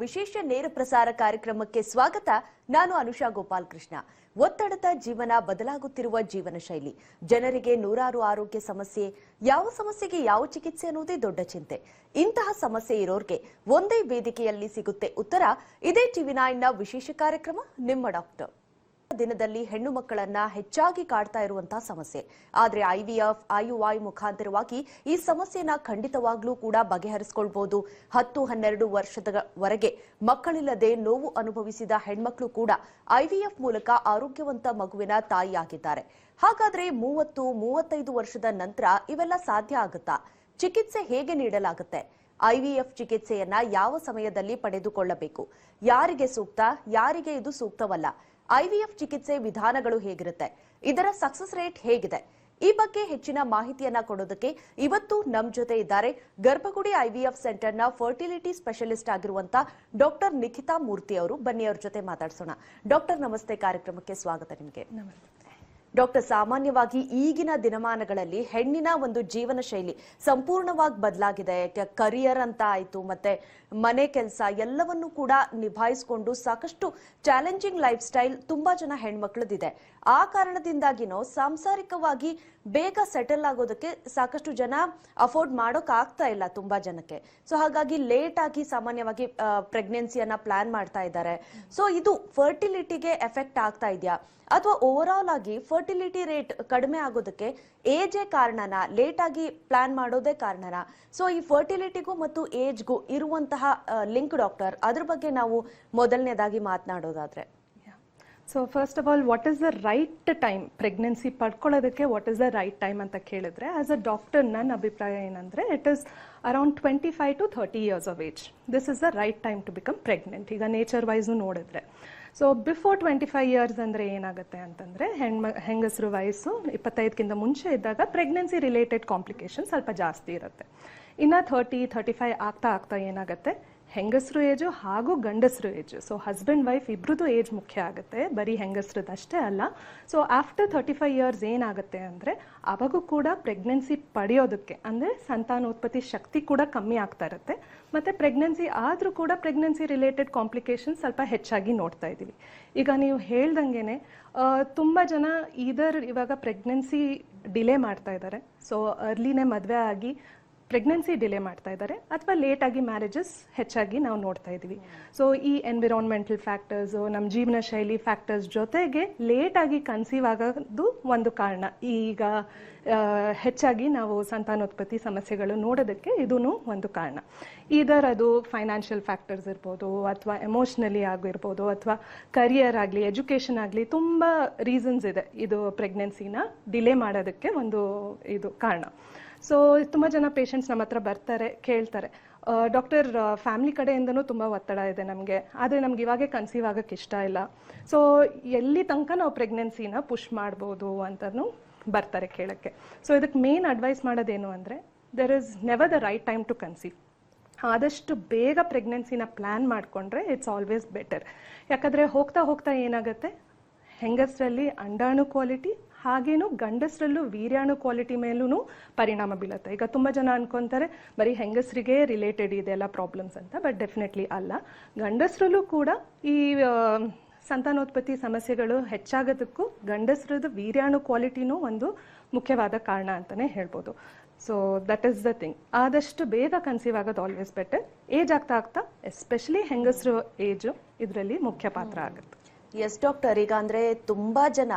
ವಿಶೇಷ ನೇರ ಪ್ರಸಾರ ಕಾರ್ಯಕ್ರಮಕ್ಕೆ ಸ್ವಾಗತ. ನಾನು ಅನುಷಾ ಗೋಪಾಲ್ ಕೃಷ್ಣ ಒತ್ತಡದ ಜೀವನ ಬದಲಾಗುತ್ತಿರುವ ಜೀವನ ಶೈಲಿ. ಜನರಿಗೆ ನೂರಾರು ಆರೋಗ್ಯ ಸಮಸ್ಯೆ, ಯಾವ ಸಮಸ್ಯೆಗೆ ಯಾವ ಚಿಕಿತ್ಸೆ ಅನ್ನೋದೇ ದೊಡ್ಡ ಚಿಂತೆ. ಇಂತಹ ಸಮಸ್ಯೆ ಇರೋರ್ಗೆ ಒಂದೇ ವೇದಿಕೆಯಲ್ಲಿ ಸಿಗುತ್ತೆ ಉತ್ತರ. ಇದೇ ಟಿವಿ ನೈನ್ನ ವಿಶೇಷ ಕಾರ್ಯಕ್ರಮ, ನಿಮ್ಮ ಡಾಕ್ಟರ್. ದಿನದಲ್ಲಿ ಹೆಣ್ಣು ಮಕ್ಕಳನ್ನ ಹೆಚ್ಚಾಗಿ ಕಾಡ್ತಾ ಇರುವಂತಹ ಸಮಸ್ಯೆ. ಆದ್ರೆ ಐವಿಎಫ್, ಐಯುಐ ಮುಖಾಂತರವಾಗಿ ಈ ಸಮಸ್ಯೆನ ಖಂಡಿತವಾಗ್ಲೂ ಕೂಡ ಬಗೆಹರಿಸಿಕೊಳ್ಬಹುದು ಹತ್ತು, ಹನ್ನೆರಡು ವರ್ಷದವರೆಗೆ ಮಕ್ಕಳಿಲ್ಲದೆ ನೋವು ಅನುಭವಿಸಿದ ಹೆಣ್ಮಕ್ಳು ಕೂಡ ಐವಿಎಫ್ ಮೂಲಕ ಆರೋಗ್ಯವಂತ ಮಗುವಿನ ತಾಯಿಯಾಗಿದ್ದಾರೆ. ಹಾಗಾದ್ರೆ ಮೂವತ್ತು, ಮೂವತ್ತೈದು ವರ್ಷದ ನಂತರ ಇವೆಲ್ಲ ಸಾಧ್ಯ ಆಗುತ್ತಾ? ಚಿಕಿತ್ಸೆ ಹೇಗೆ ನೀಡಲಾಗುತ್ತೆ? ಐವಿಎಫ್ ಚಿಕಿತ್ಸೆಯನ್ನ ಯಾವ ಸಮಯದಲ್ಲಿ ಪಡೆದುಕೊಳ್ಳಬೇಕು? ಯಾರಿಗೆ ಸೂಕ್ತ, ಯಾರಿಗೆ ಇದು ಸೂಕ್ತವಲ್ಲ? ಐವಿಎಫ್ ಚಿಕಿತ್ಸೆ ವಿಧಾನಗಳು ಹೇಗಿರುತ್ತೆ? ಇದರ ಸಕ್ಸಸ್ ರೇಟ್ ಹೇಗಿದೆ? ಈ ಬಗ್ಗೆ ಹೆಚ್ಚಿನ ಮಾಹಿತಿಯನ್ನ ಕೊಡೋದಕ್ಕೆ ಇವತ್ತು ನಮ್ ಜೊತೆ ಇದ್ದಾರೆ ಗರ್ಭಗುಡಿ ಐವಿಎಫ್ ಸೆಂಟರ್ನ ಫರ್ಟಿಲಿಟಿ ಸ್ಪೆಷಲಿಸ್ಟ್ ಆಗಿರುವಂತ ಡಾಕ್ಟರ್ ನಿಖಿತಾ ಮೂರ್ತಿ ಅವರು. ಬನ್ನಿ ಅವ್ರ ಜೊತೆ ಮಾತಾಡಿಸೋಣ. ಡಾಕ್ಟರ್, ನಮಸ್ತೆ. ಕಾರ್ಯಕ್ರಮಕ್ಕೆ ಸ್ವಾಗತ ನಿಮಗೆ. ಡಾಕ್ಟರ್, ಸಾಮಾನ್ಯವಾಗಿ ಈಗಿನ ದಿನಮಾನಗಳಲ್ಲಿ ಹೆಣ್ಣಿನ ಒಂದು ಜೀವನ ಶೈಲಿ ಸಂಪೂರ್ಣವಾಗಿ ಬದಲಾಗಿದೆ. ಕರಿಯರ್ ಅಂತ ಆಯ್ತು, ಮತ್ತೆ ಮನೆ ಕೆಲಸ ಎಲ್ಲವನ್ನು ಕೂಡ ನಿಭಾಯಿಸಿಕೊಂಡು ಸಾಕಷ್ಟು ಚಾಲೆಂಜಿಂಗ್ ಲೈಫ್ ಸ್ಟೈಲ್ ತುಂಬಾ ಜನ ಹೆಣ್ಮಕ್ಳದಿದೆ. ಆ ಕಾರಣದಿಂದಾಗಿನೋ ಸಾಂಸಾರಿಕವಾಗಿ ಬೇಗ ಸೆಟಲ್ ಆಗೋದಕ್ಕೆ ಸಾಕಷ್ಟು ಜನ ಅಫೋರ್ಡ್ ಮಾಡೋಕ್ ಆಗ್ತಾ ಇಲ್ಲ ತುಂಬಾ ಜನಕ್ಕೆ. ಸೊ ಹಾಗಾಗಿ ಲೇಟ್ ಆಗಿ ಸಾಮಾನ್ಯವಾಗಿ ಪ್ರೆಗ್ನೆನ್ಸಿಯನ್ನ ಪ್ಲಾನ್ ಮಾಡ್ತಾ ಇದ್ದಾರೆ. ಸೊ ಇದು ಫರ್ಟಿಲಿಟಿಗೆ ಎಫೆಕ್ಟ್ ಆಗ್ತಾ ಇದೆಯಾ? ಅಥವಾ ಓವರ್ ಆಲ್ ಆಗಿ ಫರ್ಟಿಲಿಟಿ ರೇಟ್ ಕಡಿಮೆ ಆಗೋದಕ್ಕೆ ಏಜೇ ಕಾರಣನ? ಲೇಟ್ ಆಗಿ ಪ್ಲಾನ್ ಮಾಡೋದೇ ಕಾರಣನ? ಸೊ ಈ ಫರ್ಟಿಲಿಟಿಗೂ ಮತ್ತು ಏಜ್ಗೂ ಇರುವಂತಹ ಲಿಂಕ್ ಡಾಕ್ಟರ್ ಅದ್ರ ಬಗ್ಗೆ ನಾವು ಮೊದಲನೇದಾಗಿ ಮಾತನಾಡೋದಾದ್ರೆ. So first of all what is the right time pregnancy ಪಡ್ಕೊಳ್ಳೋದಕ್ಕೆ what is the right time ಅಂತ ಕೇಳಿದ್ರೆ ಆಸ್ ಅ ಡಾಕ್ಟರ್ ನನ್ನ ಅಭಿಪ್ರಾಯ ಏನಂದರೆ it is around twenty five to thirty years of age this is the right time to become pregnant ಈಗ nature wise ನೋಡಿದ್ರೆ. So before twenty five years ಅಂದರೆ ಏನಾಗುತ್ತೆ ಅಂತಂದರೆ, ಹೆಣ್ಮ, ಹೆಂಗಸರು ವಯಸ್ಸು ಇಪ್ಪತ್ತೈದಕ್ಕಿಂತ ಮುಂಚೆ ಇದ್ದಾಗ ಪ್ರೆಗ್ನೆನ್ಸಿ ರಿಲೇಟೆಡ್ ಕಾಂಪ್ಲಿಕೇಶನ್ ಸ್ವಲ್ಪ ಜಾಸ್ತಿ ಇರುತ್ತೆ. ಇನ್ನು ಥರ್ಟಿ ಥರ್ಟಿ ಫೈವ್ ಆಗ್ತಾ ಆಗ್ತಾ ಏನಾಗುತ್ತೆ? ಹೆಂಗಸರು ಏಜು ಹಾಗೂ ಗಂಡಸರು ಏಜು. ಸೊ ಹಸ್ಬೆಂಡ್ ವೈಫ್ ಇಬ್ರದ್ದು ಏಜ್ ಮುಖ್ಯ ಆಗುತ್ತೆ. ಬರೀ ಹೆಂಗಸ್ರದ್ದಷ್ಟೇ ಅಲ್ಲ. So after thirty five years ಏನಾಗುತ್ತೆ ಅಂದರೆ, ಅವಾಗೂ ಕೂಡ ಪ್ರೆಗ್ನೆನ್ಸಿ ಪಡೆಯೋದಕ್ಕೆ, ಅಂದರೆ ಸಂತಾನೋತ್ಪತ್ತಿ ಶಕ್ತಿ ಕೂಡ ಕಮ್ಮಿ ಆಗ್ತಾ ಇರುತ್ತೆ. ಮತ್ತು ಪ್ರೆಗ್ನೆನ್ಸಿ ಆದರೂ ಕೂಡ ಪ್ರೆಗ್ನೆನ್ಸಿ ರಿಲೇಟೆಡ್ ಕಾಂಪ್ಲಿಕೇಶನ್ ಸ್ವಲ್ಪ ಹೆಚ್ಚಾಗಿ ನೋಡ್ತಾ ಇದ್ದೀವಿ. ಈಗ ನೀವು ಹೇಳ್ದಂಗೆ ತುಂಬ ಜನ ಇದರ್ ಇವಾಗ ಪ್ರೆಗ್ನೆನ್ಸಿ ಡಿಲೇ ಮಾಡ್ತಾ ಇದ್ದಾರೆ. ಸೊ ಅರ್ಲಿನೇ ಮದುವೆ ಆಗಿ ಪ್ರೆಗ್ನೆನ್ಸಿ ಡಿಲೇ ಮಾಡ್ತಾ ಇದ್ದಾರೆ ಅಥವಾ ಲೇಟಾಗಿ ಮ್ಯಾರೇಜಸ್ ಹೆಚ್ಚಾಗಿ ನಾವು ನೋಡ್ತಾ ಇದ್ದೀವಿ. ಸೊ ಈ ಎನ್ವಿರಾನ್ಮೆಂಟಲ್ ಫ್ಯಾಕ್ಟರ್ಸು ನಮ್ಮ ಜೀವನ ಶೈಲಿ ಫ್ಯಾಕ್ಟರ್ಸ್ ಜೊತೆಗೆ ಲೇಟಾಗಿ ಕನ್ಸೀವ್ ಆಗೋದು ಒಂದು ಕಾರಣ. ಈಗ ಹೆಚ್ಚಾಗಿ ನಾವು ಸಂತಾನೋತ್ಪತ್ತಿ ಸಮಸ್ಯೆಗಳು ನೋಡೋದಕ್ಕೆ ಇದೂ ಒಂದು ಕಾರಣ. ಇದರ ಅದು ಫೈನಾನ್ಷಿಯಲ್ ಫ್ಯಾಕ್ಟರ್ಸ್ ಇರ್ಬೋದು, ಅಥವಾ ಎಮೋಷ್ನಲಿ ಆಗಿರ್ಬೋದು, ಅಥವಾ ಕರಿಯರ್ ಆಗಲಿ ಎಜುಕೇಷನ್ ಆಗಲಿ, ತುಂಬ ರೀಸನ್ಸ್ ಇದೆ. ಇದು ಪ್ರೆಗ್ನೆನ್ಸಿನ ಡಿಲೇ ಮಾಡೋದಕ್ಕೆ ಒಂದು ಇದು ಕಾರಣ. ಸೊ ತುಂಬ ಜನ ಪೇಷಂಟ್ಸ್ ನಮ್ಮ ಹತ್ರ ಬರ್ತಾರೆ, ಕೇಳ್ತಾರೆ. ಡಾಕ್ಟರ್ ಫ್ಯಾಮಿಲಿ ಕಡೆಯಿಂದನೂ ತುಂಬ ಒತ್ತಡ ಇದೆ ನಮಗೆ. ಆದರೆ ನಮ್ಗೆ ಇವಾಗೆ ಕನ್ಸೀವ್ ಆಗೋಕ್ಕೆ ಇಷ್ಟ ಇಲ್ಲ. ಸೊ ಎಲ್ಲಿ ತನಕ ನಾವು ಪ್ರೆಗ್ನೆನ್ಸಿನ ಪುಷ್ ಮಾಡ್ಬೋದು ಅಂತಲೂ ಬರ್ತಾರೆ ಕೇಳೋಕ್ಕೆ. ಸೊ ಇದಕ್ಕೆ ಮೇನ್ ಅಡ್ವೈಸ್ ಮಾಡೋದೇನು ಅಂದರೆ there is never the right time to conceive ಆದಷ್ಟು ಬೇಗ ಪ್ರೆಗ್ನೆನ್ಸಿನ ಪ್ಲ್ಯಾನ್ ಮಾಡಿಕೊಂಡ್ರೆ ಇಟ್ಸ್ ಆಲ್ವೇಸ್ ಬೆಟರ್ ಯಾಕಂದರೆ ಹೋಗ್ತಾ ಹೋಗ್ತಾ ಏನಾಗುತ್ತೆ? ಹೆಂಗಸರಲ್ಲಿ ಅಂಡಾಣು ಕ್ವಾಲಿಟಿ ಹಾಗೇನು ಗಂಡಸರಲ್ಲೂ ವೀರ್ಯಾಣು ಕ್ವಾಲಿಟಿ ಮೇಲೂ ಪರಿಣಾಮ ಬೀಳುತ್ತೆ. ಈಗ ತುಂಬ ಜನ ಅನ್ಕೊಂತಾರೆ ಬರೀ ಹೆಂಗಸರಿಗೆ ರಿಲೇಟೆಡ್ ಇದೆಲ್ಲ ಪ್ರಾಬ್ಲಮ್ಸ್ ಅಂತ ಬಟ್ ಡೆಫಿನೆಟ್ಲಿ ಅಲ್ಲ. ಗಂಡಸರಲ್ಲೂ ಕೂಡ ಈ ಸಂತಾನೋತ್ಪತ್ತಿ ಸಮಸ್ಯೆಗಳು ಹೆಚ್ಚಾಗೋದಕ್ಕೂ ಗಂಡಸರದ ವೀರ್ಯಾಣು ಕ್ವಾಲಿಟಿನೂ ಒಂದು ಮುಖ್ಯವಾದ ಕಾರಣ ಅಂತಲೇ ಹೇಳ್ಬೋದು. So that is the thing ಆದಷ್ಟು ಬೇಗ ಕನ್ಸೀವ್ ಆಗೋದು ಆಲ್ವೇಸ್ ಬೆಟರ್ ಏಜ್ ಆಗ್ತಾ ಆಗ್ತಾ ಎಸ್ಪೆಷಲಿ ಹೆಂಗಸರು ಏಜು ಇದರಲ್ಲಿ ಮುಖ್ಯ ಪಾತ್ರ ಆಗುತ್ತೆ. ಎಸ್ ಡಾಕ್ಟರ್ ಈಗ ಅಂದರೆ ತುಂಬ ಜನ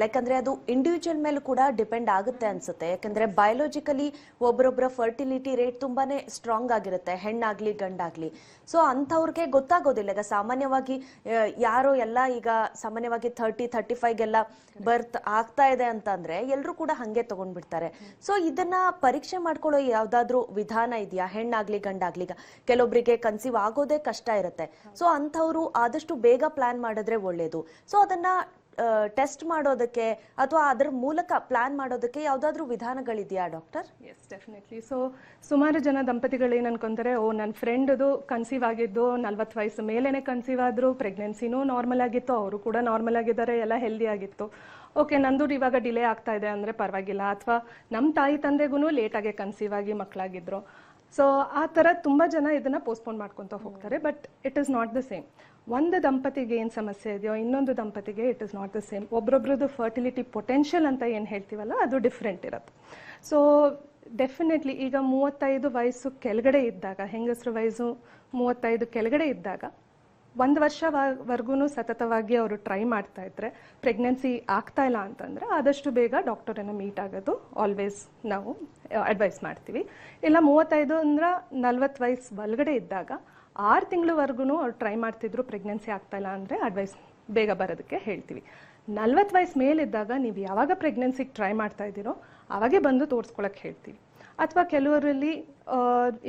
ಲೈಕ್ ಅಂದ್ರೆ ಅದು ಇಂಡಿವಿಜುವಲ್ ಮೇಲೆ ಕೂಡ ಡಿಪೆಂಡ್ ಆಗುತ್ತೆ ಅನ್ಸುತ್ತೆ. ಯಾಕಂದ್ರೆ ಬಯೋಲಾಜಿಕಲಿ ಒಬ್ಬರೊಬ್ಬರ ಫರ್ಟಿಲಿಟಿ ರೇಟ್ ತುಂಬಾನೇ ಸ್ಟ್ರಾಂಗ್ ಆಗಿರುತ್ತೆ. ಹೆಣ್ಣಾಗ್ಲಿ, ಗಂಡಾಗ್ಲಿ. ಸೊ ಅಂಥವ್ರಿಗೆ ಗೊತ್ತಾಗೋದಿಲ್ಲ. ಈಗ ಸಾಮಾನ್ಯವಾಗಿ ಯಾರು ಎಲ್ಲ ಈಗ ಸಾಮಾನ್ಯವಾಗಿ ಥರ್ಟಿ ಥರ್ಟಿ ಫೈವ್ಗೆಲ್ಲ ಬರ್ತ್ ಆಗ್ತಾ ಇದೆ ಅಂತಂದ್ರೆ ಎಲ್ಲರೂ ಕೂಡ ಹಂಗೆ ತಗೊಂಡ್ಬಿಡ್ತಾರೆ. ಸೊ ಇದನ್ನ ಪರೀಕ್ಷೆ ಮಾಡ್ಕೊಳ್ಳೋ ಯಾವ್ದಾದ್ರು ವಿಧಾನ ಇದೆಯಾ? ಹೆಣ್ಣಾಗ್ಲಿ, ಗಂಡಾಗ್ಲಿ? ಈಗ ಕೆಲವೊಬ್ಬರಿಗೆ ಕನ್ಸೀವ್ ಆಗೋದೇ ಕಷ್ಟ ಇರುತ್ತೆ. ಸೊ ಅಂಥವ್ರು ಆದಷ್ಟು ಬೇಗ ಪ್ಲಾನ್ ಮಾಡಿದ್ರೆ ಒಳ್ಳೇದು. ಸೊ ಅದನ್ನ ಟೆಸ್ಟ್ ಮಾಡೋದಕ್ಕೆ ಅಥವಾ ಅದರ ಮೂಲಕ ಪ್ಲಾನ್ ಮಾಡೋದಕ್ಕೆ ಯಾವುದಾದ್ರೂ ವಿಧಾನಗಳಿದೆಯಾ ಡಾಕ್ಟರ್? ಎಸ್ ಡೆಫಿನೆಟ್ಲಿ ಸೊ ಸುಮಾರು ಜನ ದಂಪತಿಗಳು ಏನು ಅನ್ಕೊಂತಾರೆ ಓ ನನ್ನ ಫ್ರೆಂಡ್ದು ಕನ್ಸೀವ್ ಆಗಿದ್ದು ನಲ್ವತ್ತು ವಯಸ್ಸು ಮೇಲೇನೆ ಕನ್ಸೀವ್ ಆದರೂ ಪ್ರೆಗ್ನೆನ್ಸಿನೂ ನಾರ್ಮಲ್ ಆಗಿತ್ತು ಅವರು ಕೂಡ ನಾರ್ಮಲ್ ಆಗಿದ್ದಾರೆ ಎಲ್ಲ ಹೆಲ್ದಿ ಆಗಿತ್ತು. ಓಕೆ ನಂದು ಇವಾಗ ಡಿಲೇ ಆಗ್ತಾ ಇದೆ ಅಂದರೆ ಪರವಾಗಿಲ್ಲ. ಅಥವಾ ನಮ್ಮ ತಾಯಿ ತಂದೆಗೂ ಲೇಟಾಗಿ ಕನ್ಸೀವ್ ಆಗಿ ಮಕ್ಕಳಾಗಿದ್ರು ಸೊ ಆ ಥರ ತುಂಬ ಜನ ಇದನ್ನು ಪೋಸ್ಟ್ಪೋನ್ ಮಾಡ್ಕೊತ ಹೋಗ್ತಾರೆ but it is not the same ಒಂದು ದಂಪತಿಗೆ ಏನು ಸಮಸ್ಯೆ ಇದೆಯೋ, ಇನ್ನೊಂದು ದಂಪತಿಗೆ it is not the same ಒಬ್ರೊಬ್ರದ್ದು fertility potential ಅಂತ ಏನು ಹೇಳ್ತೀವಲ್ಲ, ಅದು ಡಿಫ್ರೆಂಟ್ ಇರುತ್ತೆ. ಸೊ ಡೆಫಿನೆಟ್ಲಿ ಈಗ ಮೂವತ್ತೈದು ವಯಸ್ಸು ಕೆಳಗಡೆ ಇದ್ದಾಗ, ಹೆಂಗಸರು ವಯಸ್ಸು ಮೂವತ್ತೈದು ಕೆಳಗಡೆ ಇದ್ದಾಗ, ಒಂದು ವರ್ಷವರೆಗೂ ಸತತವಾಗಿ ಅವರು ಟ್ರೈ ಮಾಡ್ತಾ ಇದ್ರೆ ಪ್ರೆಗ್ನೆನ್ಸಿ ಆಗ್ತಾ ಇಲ್ಲ ಅಂತಂದ್ರೆ ಆದಷ್ಟು ಬೇಗ ಡಾಕ್ಟರನ್ನು ಮೀಟ್ ಆಗೋದು ಆಲ್ವೇಸ್ ನಾವು ಅಡ್ವೈಸ್ ಮಾಡ್ತೀವಿ. ಇಲ್ಲ ಮೂವತ್ತೈದು ಅಂದ್ರೆ ನಲ್ವತ್ತು ವಯಸ್ಸು ಒಳಗಡೆ ಇದ್ದಾಗ ಆರು ತಿಂಗಳವರೆಗೂ ಅವ್ರು ಟ್ರೈ ಮಾಡ್ತಿದ್ರು ಪ್ರೆಗ್ನೆನ್ಸಿ ಆಗ್ತಾ ಇಲ್ಲ ಅಂದರೆ ಅಡ್ವೈಸ್ ಬೇಗ ಬರೋದಕ್ಕೆ ಹೇಳ್ತೀವಿ. ನಲ್ವತ್ತು ವಯಸ್ಸು ಮೇಲಿದ್ದಾಗ ನೀವು ಯಾವಾಗ ಪ್ರೆಗ್ನೆನ್ಸಿಗೆ ಟ್ರೈ ಮಾಡ್ತಾ ಇದ್ದೀರೋ, ಅವಾಗೇ ಬಂದು ತೋರಿಸ್ಕೊಳಕ್ಕೆ ಹೇಳ್ತೀವಿ. ಅಥವಾ ಕೆಲವರಲ್ಲಿ